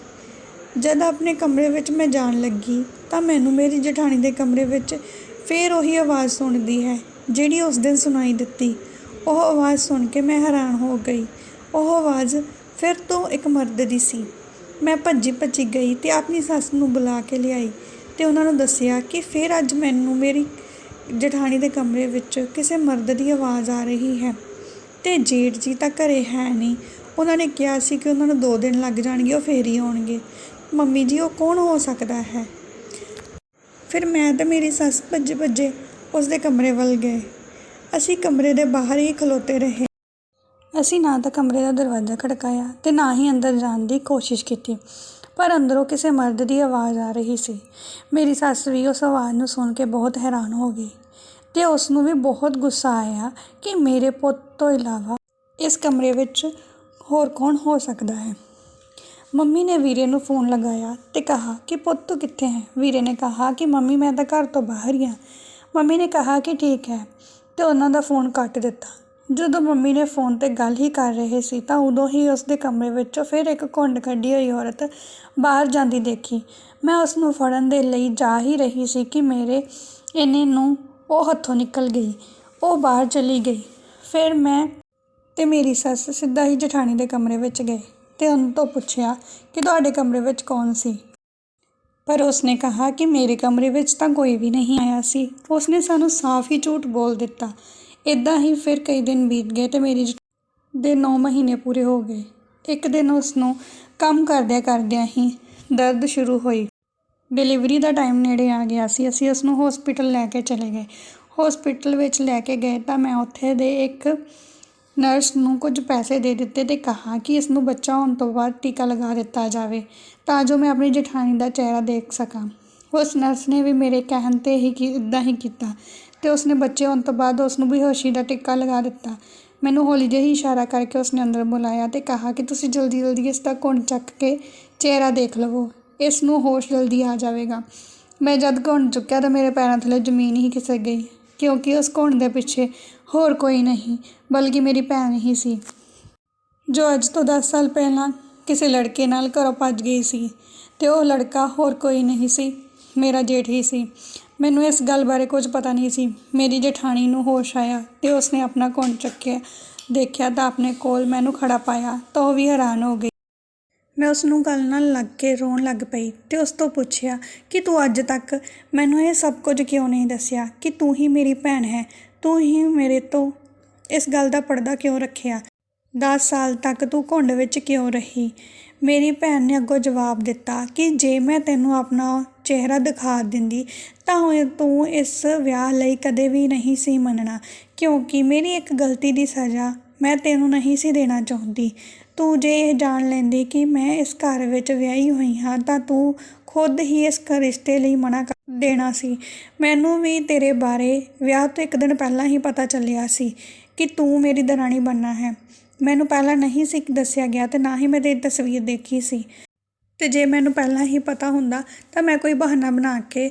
ਜਦ ਆਪਣੇ ਕਮਰੇ ਵਿੱਚ ਮੈਂ ਜਾਣ ਲੱਗੀ, ਤਾਂ ਮੈਨੂੰ ਮੇਰੀ ਜਠਾਣੀ ਦੇ ਕਮਰੇ ਵਿੱਚ ਫੇਰ ਉਹੀ ਆਵਾਜ਼ ਸੁਣਦੀ ਹੈ, ਜਿਹੜੀ ਉਸ ਦਿਨ ਸੁਣਾਈ ਦਿੱਤੀ। ਉਹ ਆਵਾਜ਼ ਸੁਣ ਕੇ ਮੈਂ ਹੈਰਾਨ ਹੋ ਗਈ। ਉਹ ਆਵਾਜ਼ ਫਿਰ ਤੋਂ ਇੱਕ ਮਰਦ ਦੀ ਸੀ। ਮੈਂ ਭੱਜੀ ਭੱਜੀ ਗਈ ਤੇ ਆਪਣੀ ਸੱਸ ਨੂੰ ਬੁਲਾ ਕੇ ਲਿਆਈ ਤੇ ਉਹਨਾਂ ਨੂੰ ਦੱਸਿਆ ਕਿ ਫਿਰ ਅੱਜ ਮੈਨੂੰ ਮੇਰੀ ਜਠਾਣੀ ਦੇ ਕਮਰੇ ਵਿੱਚ ਕਿਸੇ ਮਰਦ ਦੀ ਆਵਾਜ਼ ਆ ਰਹੀ ਹੈ ਤੇ ਜੇਠ ਜੀ ਤਾਂ ਘਰੇ ਹੈ ਨਹੀਂ ਉਹਨਾਂ ਨੇ ਕਿਹਾ ਸੀ ਕਿ ਉਹਨਾਂ ਨੂੰ 2 ਦਿਨ ਲੱਗ ਜਾਣਗੇ, ਉਹ ਫੇਰ ਹੀ ਆਉਣਗੇ। ਮੰਮੀ ਜੀ, ਉਹ ਕੌਣ ਹੋ ਸਕਦਾ ਹੈ? ਫਿਰ ਮੈਂ ਤੇ ਮੇਰੀ ਸੱਸ ਭੱਜੇ ਭੱਜੇ ਉਸ ਦੇ ਕਮਰੇ ਵੱਲ ਗਏ। ਅਸੀਂ ਕਮਰੇ ਦੇ ਬਾਹਰ ਹੀ ਖਲੋਤੇ ਰਹੇ। ਅਸੀਂ ਨਾ ਤਾਂ ਕਮਰੇ ਦਾ ਦਰਵਾਜ਼ਾ ਖੜਕਾਇਆ ਤੇ ਨਾ ਹੀ ਅੰਦਰ ਜਾਣ ਦੀ ਕੋਸ਼ਿਸ਼ ਕੀਤੀ, ਪਰ ਅੰਦਰੋਂ ਕਿਸੇ ਮਰਦ ਦੀ ਆਵਾਜ਼ ਆ ਰਹੀ ਸੀ। ਮੇਰੀ ਸੱਸ ਵੀ ਉਸ ਆਵਾਜ਼ ਨੂੰ ਸੁਣ ਕੇ ਬਹੁਤ ਹੈਰਾਨ ਹੋ ਗਈ ਤੇ ਉਸ ਨੂੰ ਵੀ ਬਹੁਤ ਗੁੱਸਾ ਆਇਆ ਕਿ ਮੇਰੇ ਪੁੱਤ ਤੋਂ ਇਲਾਵਾ ਇਸ ਕਮਰੇ ਵਿੱਚ ਹੋਰ ਕੌਣ ਹੋ ਸਕਦਾ ਹੈ? ਮੰਮੀ ਨੇ ਵੀਰੇ ਨੂੰ ਫੋਨ ਲਗਾਇਆ ਤੇ ਕਹਾ ਕਿ ਪੁੱਤ ਤੂੰ ਕਿੱਥੇ ਹੈ? ਵੀਰੇ ਨੇ ਕਹਾ ਕਿ ਮੰਮੀ ਮੈਂ ਤਾਂ ਘਰ ਤੋਂ ਬਾਹਰ ਹੀ ਹਾਂ। ਮੰਮੀ ਨੇ ਕਿਹਾ ਕਿ ਠੀਕ ਹੈ ਤੇ ਉਹਨਾਂ ਦਾ ਫੋਨ ਕੱਟ ਦਿੱਤਾ। ਜਦੋਂ ਮੰਮੀ ਨੇ ਫੋਨ ਤੇ ਗੱਲ ਹੀ ਕਰ ਰਹੇ ਸੀ ਤਾਂ ਉਦੋਂ ਹੀ ਉਸ ਦੇ ਕਮਰੇ ਵਿੱਚੋਂ ਫਿਰ ਇੱਕ ਘੁੰਡ ਕੱਢੀ ਹੋਈ ਔਰਤ ਬਾਹਰ ਜਾਂਦੀ ਦੇਖੀ। ਮੈਂ ਉਸ ਨੂੰ ਫੜਨ ਦੇ ਲਈ ਜਾ ਹੀ ਰਹੀ ਸੀ ਕਿ ਮੇਰੇ ਇੰਨੇ ਨੂੰ ਉਹ ਹੱਥੋਂ ਨਿਕਲ ਗਈ, ਉਹ ਬਾਹਰ ਚਲੀ ਗਈ। ਫਿਰ ਮੈਂ ਤੇ ਮੇਰੀ ਸੱਸ ਸਿੱਧਾ ਹੀ ਜਠਾਣੀ ਦੇ ਕਮਰੇ ਵਿੱਚ ਗਏ ਤੇ ਉਹਨਾਂ ਤੋਂ ਪੁੱਛਿਆ ਕਿ ਤੁਹਾਡੇ ਕਮਰੇ ਵਿੱਚ ਕੌਣ ਸੀ? ਪਰ ਉਸਨੇ ਕਹਾ ਕਿ ਮੇਰੇ ਕਮਰੇ ਵਿੱਚ ਤਾਂ ਕੋਈ ਵੀ ਨਹੀਂ ਆਇਆ ਸੀ। ਉਸਨੇ ਸਾਨੂੰ ਸਾਫ਼ ਹੀ ਝੂਠ ਬੋਲ ਦਿੱਤਾ। ਇਦਾਂ ਹੀ ਫਿਰ ਕਈ ਦਿਨ ਬੀਤ ਗਏ ਤੇ ਮੇਰੀ ਦੇ 9 ਮਹੀਨੇ ਪੂਰੇ ਹੋ ਗਏ। ਇੱਕ ਦਿਨ ਉਸ ਨੂੰ ਕੰਮ ਕਰਦਿਆਂ ਕਰਦਿਆਂ ਹੀ ਦਰਦ ਸ਼ੁਰੂ ਹੋਈ। ਡਿਲੀਵਰੀ ਦਾ ਟਾਈਮ ਨੇੜੇ ਆ ਗਿਆ ਸੀ। ਅਸੀਂ ਉਸ ਨੂੰ ਹਸਪੀਟਲ ਲੈ ਕੇ ਚਲੇ ਗਏ। ਹਸਪੀਟਲ ਵਿੱਚ ਲੈ ਕੇ ਗਏ ਤਾਂ ਮੈਂ ਉੱਥੇ ਦੇ ਇੱਕ ਨਰਸ ਨੂੰ ਕੁਝ ਪੈਸੇ ਦੇ ਦਿੱਤੇ ਤੇ ਕਿਹਾ ਕਿ ਇਸ ਨੂੰ ਬੱਚਾ ਹੋਣ ਤੋਂ ਬਾਅਦ ਟੀਕਾ ਲਗਾ ਦਿੱਤਾ ਜਾਵੇ ਤਾਂ ਜੋ ਮੈਂ ਆਪਣੀ ਜਠਾਣੀ ਦਾ ਚਿਹਰਾ ਦੇਖ ਸਕਾਂ। ਉਸ ਨਰਸ ਨੇ ਵੀ ਮੇਰੇ ਕਹਿਣ ਤੇ ਹੀ ਕਿ ਇਦਾਂ ਹੀ ਕੀਤਾ ਤੇ ਉਸਨੇ ਬੱਚੇ ਹੋਣ ਤੋਂ ਬਾਅਦ ਉਸ ਨੂੰ ਬੇਹੋਸ਼ੀ ਦਾ ਟੀਕਾ ਲਗਾ ਦਿੱਤਾ। ਮੈਨੂੰ ਹੌਲੀ ਜਿਹੀ ਇਸ਼ਾਰਾ ਕਰਕੇ ਉਸਨੇ ਅੰਦਰ ਬੁਲਾਇਆ ਤੇ ਕਿਹਾ ਕਿ ਤੁਸੀਂ ਜਲਦੀ ਜਲਦੀ ਇਸ ਦਾ ਘੁੰਡ ਚੱਕ ਕੇ ਚਿਹਰਾ ਦੇਖ ਲਵੋ। ਇਸ ਨੂੰ ਹੋਸ਼ ਜਲਦੀ ਆ ਜਾਵੇਗਾ। ਮੈਂ ਜਦ ਘੁੰਡ ਚੁੱਕਿਆ ਤਾਂ ਮੇਰੇ ਪੈਰਾਂ ਥੱਲੇ ਜ਼ਮੀਨ ਹੀ ਖਿਸਕ ਗਈ ਕਿਉਂਕਿ ਉਸ ਘੁੰਡ ਦੇ ਪਿੱਛੇ ਹੋਰ ਕੋਈ ਨਹੀਂ, ਬਲਕਿ ਮੇਰੀ ਭੈਣ ਹੀ ਸੀ। ਜੋ ਅੱਜ ਤੋਂ 10 ਸਾਲ ਪਹਿਲਾਂ ਕਿਸੇ ਲੜਕੇ ਨਾਲ ਘਰੋਂ ਭੱਜ ਗਈ ਸੀ, ਤੇ ਉਹ ਲੜਕਾ ਹੋਰ ਕੋਈ ਨਹੀਂ ਸੀ, ਮੇਰਾ ਜੇਠ ਹੀ ਸੀ। ਮੈਨੂੰ ਇਸ ਗੱਲ ਬਾਰੇ ਕੁਝ ਪਤਾ ਨਹੀਂ ਸੀ। ਮੇਰੀ ਜੇਠਾਣੀ ਨੂੰ ਹੋਸ਼ ਆਇਆ ਤੇ ਉਸਨੇ ਆਪਣਾ ਘੁੰਡ ਚੱਕਿਆ। ਦੇਖਿਆ ਤਾਂ ਆਪਣੇ ਕੋਲ ਮੈਨੂੰ ਖੜਾ ਪਾਇਆ, ਤਾਂ ਉਹ ਵੀ ਹੈਰਾਨ ਹੋ ਗਈ। ਮੈਂ ਉਸ ਨੂੰ ਗੱਲ ਨਾਲ ਲੱਗ ਕੇ ਰੋਣ ਲੱਗ ਪਈ ਤੇ ਉਸ ਤੋਂ ਪੁੱਛਿਆ, ਕਿ ਤੂੰ ਅੱਜ ਤੱਕ ਮੈਨੂੰ ਇਹ ਸਭ ਕੁਝ ਕਿਉਂ ਨਹੀਂ ਦੱਸਿਆ? ਕਿ ਤੂੰ ਹੀ ਮੇਰੀ ਭੈਣ ਹੈ? ਤੂੰ ਹੀ ਮੇਰੇ ਤੋਂ ਇਸ ਗੱਲ ਦਾ ਪਰਦਾ ਕਿਉਂ ਰੱਖਿਆ? 10 ਸਾਲ ਤੱਕ ਤੂੰ ਘੁੰਡ ਵਿੱਚ ਕਿਉਂ ਰਹੀ? ਮੇਰੀ ਭੈਣ ਨੇ ਅੱਗੋਂ ਜਵਾਬ ਦਿੱਤਾ ਕਿ ਜੇ ਮੈਂ ਤੈਨੂੰ ਆਪਣਾ ਚਿਹਰਾ ਦਿਖਾ ਦਿੰਦੀ, ਤਾਂ ਤੂੰ ਇਸ ਵਿਆਹ ਲਈ ਕਦੇ ਵੀ ਨਹੀਂ ਸੀ ਮੰਨਣਾ, ਕਿਉਂਕਿ ਮੇਰੀ ਇੱਕ ਗਲਤੀ ਦੀ ਸਜ਼ਾ ਮੈਂ ਤੈਨੂੰ ਨਹੀਂ ਸੀ ਦੇਣਾ ਚਾਹੁੰਦੀ। ਤੂੰ ਜੇ ਇਹ ਜਾਣ ਲੈਂਦੀ ਕਿ ਮੈਂ ਇਸ ਘਰ ਵਿੱਚ ਵਿਆਹੀ ਹੋਈ ਹਾਂ, ਤਾਂ ਤੂੰ ਖੁਦ ਹੀ ਇਸ ਰਿਸ਼ਤੇ ਲਈ ਮਨਾ ਕਰ ਦੇਣਾ ਸੀ। ਮੈਨੂੰ ਵੀ ਤੇਰੇ ਬਾਰੇ ਵਿਆਹ ਤੋਂ ਇੱਕ ਦਿਨ ਪਹਿਲਾਂ ਹੀ ਪਤਾ ਚੱਲਿਆ ਸੀ ਕਿ ਤੂੰ ਮੇਰੀ ਦਰਾਣੀ ਬਣਨਾ ਹੈ। ਮੈਨੂੰ ਪਹਿਲਾਂ ਨਹੀਂ ਸੀ ਦੱਸਿਆ ਗਿਆ ਤੇ ਨਾ ਹੀ ਮੈਂ ਤੇਰੀ ਤਸਵੀਰ ਦੇਖੀ ਸੀ। ਤੇ ਜੇ ਮੈਨੂੰ ਪਹਿਲਾਂ ਹੀ ਪਤਾ ਹੁੰਦਾ ਤਾਂ ਮੈਂ ਕੋਈ ਬਹਾਨਾ ਬਣਾ ਕੇ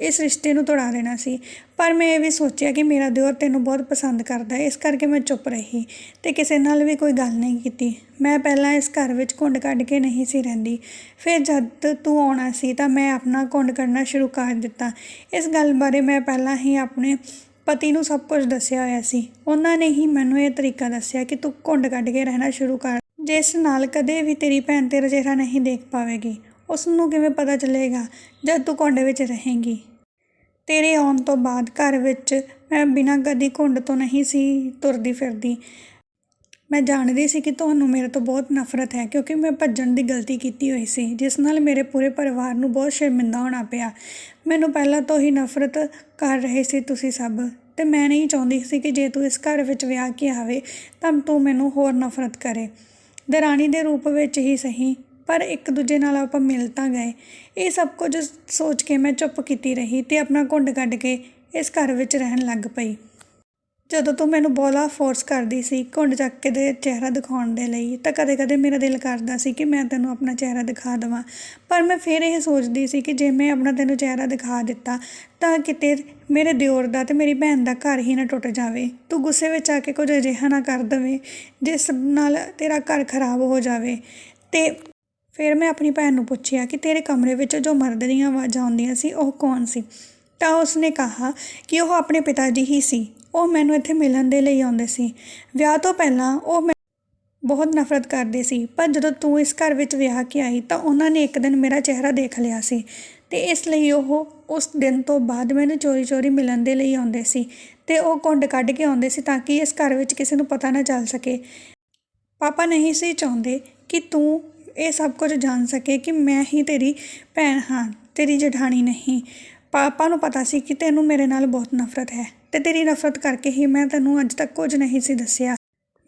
ਇਸ ਰਿਸ਼ਤੇ ਨੂੰ ਤੋੜਾ ਦੇਣਾ ਸੀ। ਪਰ ਮੈਂ ਇਹ ਵੀ ਸੋਚਿਆ ਕਿ ਮੇਰਾ ਦਿਓਰ ਤੈਨੂੰ ਬਹੁਤ ਪਸੰਦ ਕਰਦਾ ਹੈ। ਇਸ ਕਰਕੇ ਮੈਂ ਚੁੱਪ ਰਹੀ ਤੇ ਕਿਸੇ ਨਾਲ ਵੀ ਕੋਈ ਗੱਲ ਨਹੀਂ ਕੀਤੀ। ਮੈਂ ਪਹਿਲਾਂ ਇਸ ਘਰ ਵਿੱਚ ਘੁੰਡ ਕੱਢ ਕੇ ਨਹੀਂ ਸੀ ਰਹਿੰਦੀ। ਫਿਰ ਜਦ ਤੂੰ ਆਉਣਾ ਸੀ ਤਾਂ ਮੈਂ ਆਪਣਾ ਘੁੰਡ ਕੱਢਣਾ ਸ਼ੁਰੂ ਕਰ ਦਿੱਤਾ। ਇਸ ਗੱਲ ਬਾਰੇ ਮੈਂ ਪਹਿਲਾਂ ਹੀ ਆਪਣੇ ਪਤੀ ਨੂੰ ਸਭ ਕੁਝ ਦੱਸਿਆ ਹੋਇਆ ਸੀ। ਉਹਨਾਂ ਨੇ ਹੀ ਮੈਨੂੰ ਇਹ ਤਰੀਕਾ ਦੱਸਿਆ ਕਿ ਤੂੰ ਘੁੰਡ ਕੱਢ ਕੇ ਰਹਿਣਾ ਸ਼ੁਰੂ ਕਰ। ਜਿਸ ਨਾਲ ਕਦੇ ਵੀ ਤੇਰੀ ਭੈਣ ਤੇਰਾ ਚਿਹਰਾ ਨਹੀਂ ਦੇਖ ਪਾਵੇਗੀ। ਉਸ ਨੂੰ ਕਿਵੇਂ ਪਤਾ ਚੱਲੇਗਾ ਜਦ ਤੂੰ ਕੁੰਡ ਵਿੱਚ ਰਹੇਂਗੀ? ਤੇਰੇ ਆਉਣ ਤੋਂ ਬਾਅਦ ਘਰ ਵਿੱਚ ਮੈਂ ਬਿਨਾਂ ਕਦੀ ਘੁੰਡ ਤੋਂ ਨਹੀਂ ਸੀ ਤੁਰਦੀ ਫਿਰਦੀ। ਮੈਂ ਜਾਣਦੀ ਸੀ ਕਿ ਤੁਹਾਨੂੰ ਮੇਰੇ ਤੋਂ ਬਹੁਤ ਨਫ਼ਰਤ ਹੈ, ਕਿਉਂਕਿ ਮੈਂ ਭੱਜਣ ਦੀ ਗਲਤੀ ਕੀਤੀ ਹੋਈ ਸੀ, ਜਿਸ ਨਾਲ ਮੇਰੇ ਪੂਰੇ ਪਰਿਵਾਰ ਨੂੰ ਬਹੁਤ ਸ਼ਰਮਿੰਦਾ ਹੋਣਾ ਪਿਆ। ਮੈਨੂੰ ਪਹਿਲਾਂ ਤੋਂ ਹੀ ਨਫ਼ਰਤ ਕਰ ਰਹੇ ਸੀ ਤੁਸੀਂ ਸਭ, ਤੇ ਮੈਂ ਨਹੀਂ ਚਾਹੁੰਦੀ ਸੀ ਕਿ ਜੇ ਤੂੰ ਇਸ ਘਰ ਵਿੱਚ ਵਿਆਹ ਕੇ ਆਵੇ, ਤਾਂ ਤੂੰ ਮੈਨੂੰ ਹੋਰ ਨਫ਼ਰਤ ਕਰੇ। ਦਰਾਣੀ ਦੇ ਰੂਪ ਵਿੱਚ ਹੀ ਸਹੀ ਪਰ ਇੱਕ ਦੂਜੇ ਨਾਲ ਆਪਾਂ ਮਿਲ ਤਾਂ ਗਏ। ਇਹ ਸਭ ਕੁਝ ਸੋਚ ਕੇ ਮੈਂ ਚੁੱਪ ਕੀਤੀ ਰਹੀ ਤੇ ਆਪਣਾ ਘੁੰਡ ਕੱਢ ਕੇ ਇਸ ਘਰ ਵਿੱਚ ਰਹਿਣ ਲੱਗ ਪਈ। ਜਦੋਂ ਤੂੰ ਮੈਨੂੰ ਬੋਲਾ ਫੋਰਸ ਕਰਦੀ ਸੀ ਘੁੰਡ ਚੱਕ ਕੇ ਦੇ ਚਿਹਰਾ ਦਿਖਾਉਣ ਦੇ ਲਈ, ਤਾਂ ਕਦੇ-ਕਦੇ ਮੇਰਾ ਦਿਲ ਕਰਦਾ ਸੀ ਕਿ ਮੈਂ ਤੈਨੂੰ ਆਪਣਾ ਚਿਹਰਾ ਦਿਖਾ ਦੇਵਾਂ। ਪਰ ਮੈਂ ਫਿਰ ਇਹ ਸੋਚਦੀ ਸੀ ਕਿ ਜੇ ਮੈਂ ਆਪਣਾ ਤੈਨੂੰ ਚਿਹਰਾ ਦਿਖਾ ਦਿੱਤਾ, ਤਾਂ ਕਿਤੇ ਮੇਰੇ ਦਿਓਰ ਦਾ ਤੇ ਮੇਰੀ ਭੈਣ ਦਾ ਘਰ ਹੀ ਨਾ ਟੁੱਟ ਜਾਵੇ। ਤੂੰ ਗੁੱਸੇ ਵਿੱਚ ਆ ਕੇ ਕੁਝ ਅਜਿਹਾ ਨਾ ਕਰ ਦੇਵੇਂ, ਜਿਸ ਨਾਲ ਤੇਰਾ ਘਰ ਖਰਾਬ ਹੋ ਜਾਵੇ। ਤੇ ਫਿਰ ਮੈਂ ਆਪਣੀ ਭੈਣ ਨੂੰ ਪੁੱਛਿਆ ਕਿ ਤੇਰੇ ਕਮਰੇ ਵਿੱਚ ਜੋ ਮਰਦ ਦੀਆਂ ਆਵਾਜ਼ਾਂ ਆਉਂਦੀਆਂ ਸੀ, ਉਹ ਕੌਣ ਸੀ? ਤਾਂ ਉਸਨੇ ਕਿਹਾ ਕਿ ਉਹ ਆਪਣੇ ਪਿਤਾ ਜੀ ਹੀ ਸੀ। ਉਹ ਮੈਨੂੰ ਇੱਥੇ ਮਿਲਣ ਦੇ ਲਈ ਆਉਂਦੇ ਸੀ। ਵਿਆਹ ਤੋਂ ਪਹਿਲਾਂ ਉਹ ਮੈਂ ਬਹੁਤ ਨਫ਼ਰਤ ਕਰਦੇ ਸੀ, ਪਰ ਜਦੋਂ ਤੂੰ ਇਸ ਘਰ ਵਿੱਚ ਵਿਆਹ ਕੇ ਆਈ ਤਾਂ ਉਹਨਾਂ ਨੇ ਇੱਕ ਦਿਨ ਮੇਰਾ ਚਿਹਰਾ ਦੇਖ ਲਿਆ ਸੀ ਤੇ ਇਸ ਲਈ ਉਹ ਉਸ ਦਿਨ ਤੋਂ ਬਾਅਦ ਮੈਨੂੰ ਚੋਰੀ-ਚੋਰੀ ਮਿਲਣ ਦੇ ਲਈ ਆਉਂਦੇ ਸੀ ਤੇ ਉਹ ਕੁੰਡ ਕੱਢ ਕੇ ਆਉਂਦੇ ਸੀ ਤਾਂ ਕਿ ਇਸ ਘਰ ਵਿੱਚ ਕਿਸੇ ਨੂੰ ਪਤਾ ਨਾ ਚੱਲ ਸਕੇ। ਪਾਪਾ ਨਹੀਂ ਸੀ ਚਾਹੁੰਦੇ ਕਿ ਤੂੰ ਇਹ ਸਭ ਕੁਝ ਜਾਣ ਸਕੇ ਕਿ ਮੈਂ ਹੀ ਤੇਰੀ ਭੈਣ ਹਾਂ, ਤੇਰੀ ਜਠਾਣੀ ਨਹੀਂ। ਪਾਪਾ ਨੂੰ ਪਤਾ ਸੀ ਕਿ ਤੈਨੂੰ ਮੇਰੇ ਨਾਲ ਬਹੁਤ ਨਫ਼ਰਤ ਹੈ ਤੇ ਤੇਰੀ ਨਫ਼ਰਤ ਕਰਕੇ ਹੀ ਮੈਂ ਤੈਨੂੰ ਅੱਜ ਤੱਕ ਕੁਝ ਨਹੀਂ ਸੀ ਦੱਸਿਆ।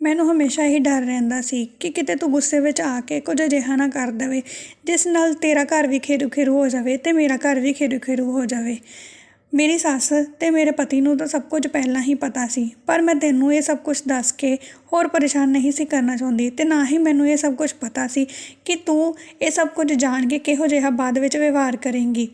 ਮੈਨੂੰ ਹਮੇਸ਼ਾ ਹੀ ਡਰ ਰਹਿੰਦਾ ਸੀ ਕਿ ਕਿਤੇ ਤੂੰ ਗੁੱਸੇ ਵਿੱਚ ਆ ਕੇ ਕੁਝ ਅਜਿਹਾ ਨਾ ਕਰ ਦੇਵੇ, ਜਿਸ ਨਾਲ ਤੇਰਾ ਘਰ ਵੀ ਖੇਰੂ ਖੇਰੂ ਹੋ ਜਾਵੇ ਤੇ ਮੇਰਾ ਘਰ ਵੀ ਖੇਰੂ ਖੇਰੂ ਹੋ ਜਾਵੇ। ਮੇਰੀ ਸੱਸ ਤੇ ਮੇਰੇ ਪਤੀ ਨੂੰ ਤਾਂ ਸਭ ਕੁਝ ਪਹਿਲਾਂ ਹੀ ਪਤਾ ਸੀ, ਪਰ ਮੈਂ ਤੈਨੂੰ ਇਹ ਸਭ ਕੁਝ ਦੱਸ ਕੇ ਹੋਰ ਪਰੇਸ਼ਾਨ ਨਹੀਂ ਸੀ ਕਰਨਾ ਚਾਹੁੰਦੀ ਤੇ ਨਾ ਹੀ ਮੈਨੂੰ ਇਹ ਸਭ ਕੁਝ ਪਤਾ ਸੀ ਕਿ ਤੂੰ ਇਹ ਸਭ ਕੁਝ ਜਾਣ ਕੇ ਕਿਹੋ ਜਿਹਾ ਬਾਅਦ ਵਿੱਚ ਵਿਵਹਾਰ ਕਰੇਂਗੀ।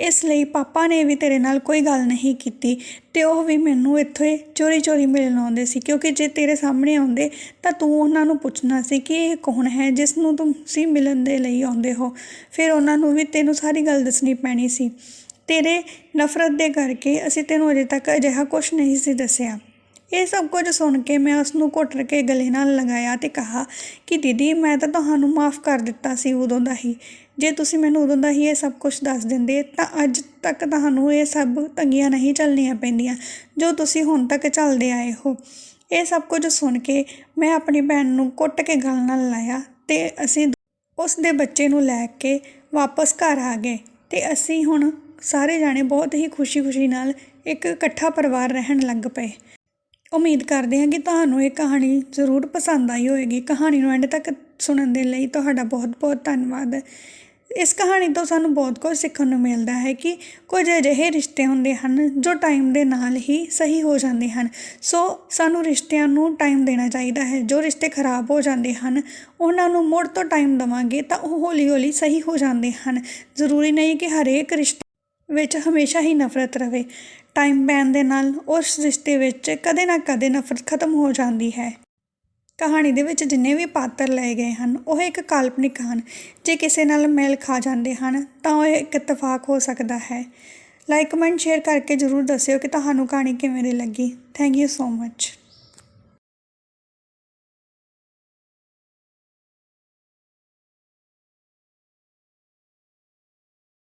ਇਸ ਲਈ ਪਾਪਾ ਨੇ ਵੀ ਤੇਰੇ ਨਾਲ ਕੋਈ ਗੱਲ ਨਹੀਂ ਕੀਤੀ ਤੇ ਉਹ ਵੀ ਮੈਨੂੰ ਇੱਥੇ ਚੋਰੀ ਚੋਰੀ ਮਿਲਣ ਆਉਂਦੇ ਸੀ, ਕਿਉਂਕਿ ਜੇ ਤੇਰੇ ਸਾਹਮਣੇ ਆਉਂਦੇ ਤਾਂ ਤੂੰ ਉਹਨਾਂ ਨੂੰ ਪੁੱਛਣਾ ਸੀ ਕਿ ਇਹ ਕੌਣ ਹੈ ਜਿਸ ਨੂੰ ਤੁਸੀਂ ਮਿਲਣ ਦੇ ਲਈ ਆਉਂਦੇ ਹੋ। ਫਿਰ ਉਹਨਾਂ ਨੂੰ ਵੀ ਤੈਨੂੰ ਸਾਰੀ ਗੱਲ ਦੱਸਣੀ ਪੈਣੀ ਸੀ। ਤੇਰੇ ਨਫ਼ਰਤ ਦੇ ਕਰਕੇ ਅਸੀਂ ਤੈਨੂੰ ਅਜੇ ਤੱਕ ਅਜਿਹਾ ਕੁਝ ਨਹੀਂ ਸੀ ਦੱਸਿਆ। ਇਹ ਸਭ ਕੁਝ ਸੁਣ ਕੇ ਮੈਂ ਉਸ ਨੂੰ ਘੁੱਟ ਕੇ ਗਲੇ ਨਾਲ ਲਗਾਇਆ ਤੇ ਕਿਹਾ ਕਿ ਦੀਦੀ, ਮੈਂ ਤਾਂ ਤੁਹਾਨੂੰ ਮਾਫ ਕਰ ਦਿੱਤਾ ਸੀ ਉਦੋਂ ਦਾ ਹੀ। ਜੇ ਤੁਸੀਂ ਮੈਨੂੰ ਉਦੋਂ ਦਾ ਹੀ ਇਹ ਸਭ ਕੁਝ ਦੱਸ ਦਿੰਦੇ, ਤਾਂ ਅੱਜ ਤੱਕ ਤੁਹਾਨੂੰ ਇਹ ਸਭ ਤੰਗੀਆਂ ਨਹੀਂ ਚੱਲਣੀਆਂ ਪੈਂਦੀਆਂ ਜੋ ਤੁਸੀਂ ਹੁਣ ਤੱਕ ਚੱਲਦੇ ਆਏ ਹੋ। ਇਹ ਸਭ ਕੁਝ ਸੁਣ ਕੇ ਮੈਂ ਆਪਣੀ ਭੈਣ ਨੂੰ ਕੁੱਟ ਕੇ ਗਲ ਨਾਲ ਲਾਇਆ ਤੇ ਅਸੀਂ ਉਸ ਦੇ ਬੱਚੇ ਨੂੰ ਲੈ ਕੇ ਵਾਪਸ ਘਰ ਆ ਗਏ ਤੇ ਅਸੀਂ ਹੁਣ ਸਾਰੇ ਜਾਣੇ ਬਹੁਤ ਹੀ ਖੁਸ਼ੀ-ਖੁਸ਼ੀ ਨਾਲ ਇੱਕ ਇਕੱਠਾ ਪਰਿਵਾਰ ਰਹਿਣ ਲੱਗ ਪਏ। ਉਮੀਦ ਕਰਦੇ ਹਾਂ ਕਿ ਤੁਹਾਨੂੰ ਇਹ ਕਹਾਣੀ ਜ਼ਰੂਰ ਪਸੰਦ ਆਈ ਹੋਵੇਗੀ। ਕਹਾਣੀ ਨੂੰ ਐਂਡ ਤੱਕ ਸੁਣਨ ਦੇ ਲਈ ਤੁਹਾਡਾ ਬਹੁਤ-ਬਹੁਤ ਧੰਨਵਾਦ। ਇਸ ਕਹਾਣੀ ਤੋਂ ਸਾਨੂੰ ਬਹੁਤ ਕੁਝ ਸਿੱਖਣ ਨੂੰ ਮਿਲਦਾ ਹੈ ਕਿ ਕੁਝ ਅਜਿਹੇ ਰਿਸ਼ਤੇ ਹੁੰਦੇ ਹਨ ਜੋ ਟਾਈਮ ਦੇ ਨਾਲ ਹੀ ਸਹੀ ਹੋ ਜਾਂਦੇ ਹਨ। ਸੋ ਸਾਨੂੰ ਰਿਸ਼ਤਿਆਂ ਨੂੰ ਟਾਈਮ ਦੇਣਾ ਚਾਹੀਦਾ ਹੈ। ਜੋ ਰਿਸ਼ਤੇ ਖਰਾਬ ਹੋ ਜਾਂਦੇ ਹਨ, ਉਹਨਾਂ ਨੂੰ ਮੁੜ ਤੋਂ ਟਾਈਮ ਦੇਵਾਂਗੇ ਤਾਂ ਉਹ ਹੌਲੀ-ਹੌਲੀ ਸਹੀ ਹੋ ਜਾਂਦੇ ਹਨ। ਜ਼ਰੂਰੀ ਨਹੀਂ ਕਿ ਹਰੇਕ ਰਿਸ਼ਤੇ ਵਿੱਚ ਹਮੇਸ਼ਾ ਹੀ ਨਫ਼ਰਤ ਰਵੇ। ਟਾਈਮ ਪੈਣ ਦੇ ਨਾਲ ਉਸ ਰਿਸ਼ਤੇ ਵਿੱਚ ਕਦੇ ਨਾ ਕਦੇ ਨਫ਼ਰਤ ਖਤਮ ਹੋ ਜਾਂਦੀ ਹੈ। ਕਹਾਣੀ ਦੇ ਵਿੱਚ ਜਿੰਨੇ ਵੀ ਪਾਤਰ ਲਏ ਗਏ ਹਨ, ਉਹ ਇੱਕ ਕਾਲਪਨਿਕ ਹਨ। ਜੇ ਕਿਸੇ ਨਾਲ ਮੇਲ ਖਾ ਜਾਂਦੇ ਹਨ, ਤਾਂ ਉਹ ਇੱਕ ਇਤਫਾਕ ਹੋ ਸਕਦਾ ਹੈ। ਲਾਈਕ ਕਮੈਂਟ ਸ਼ੇਅਰ ਕਰਕੇ ਜਰੂਰ ਦੱਸਿਓ ਕਿ ਤੁਹਾਨੂੰ ਕਹਾਣੀ ਕਿਵੇਂ ਦੀ ਲੱਗੀ। Thank you so much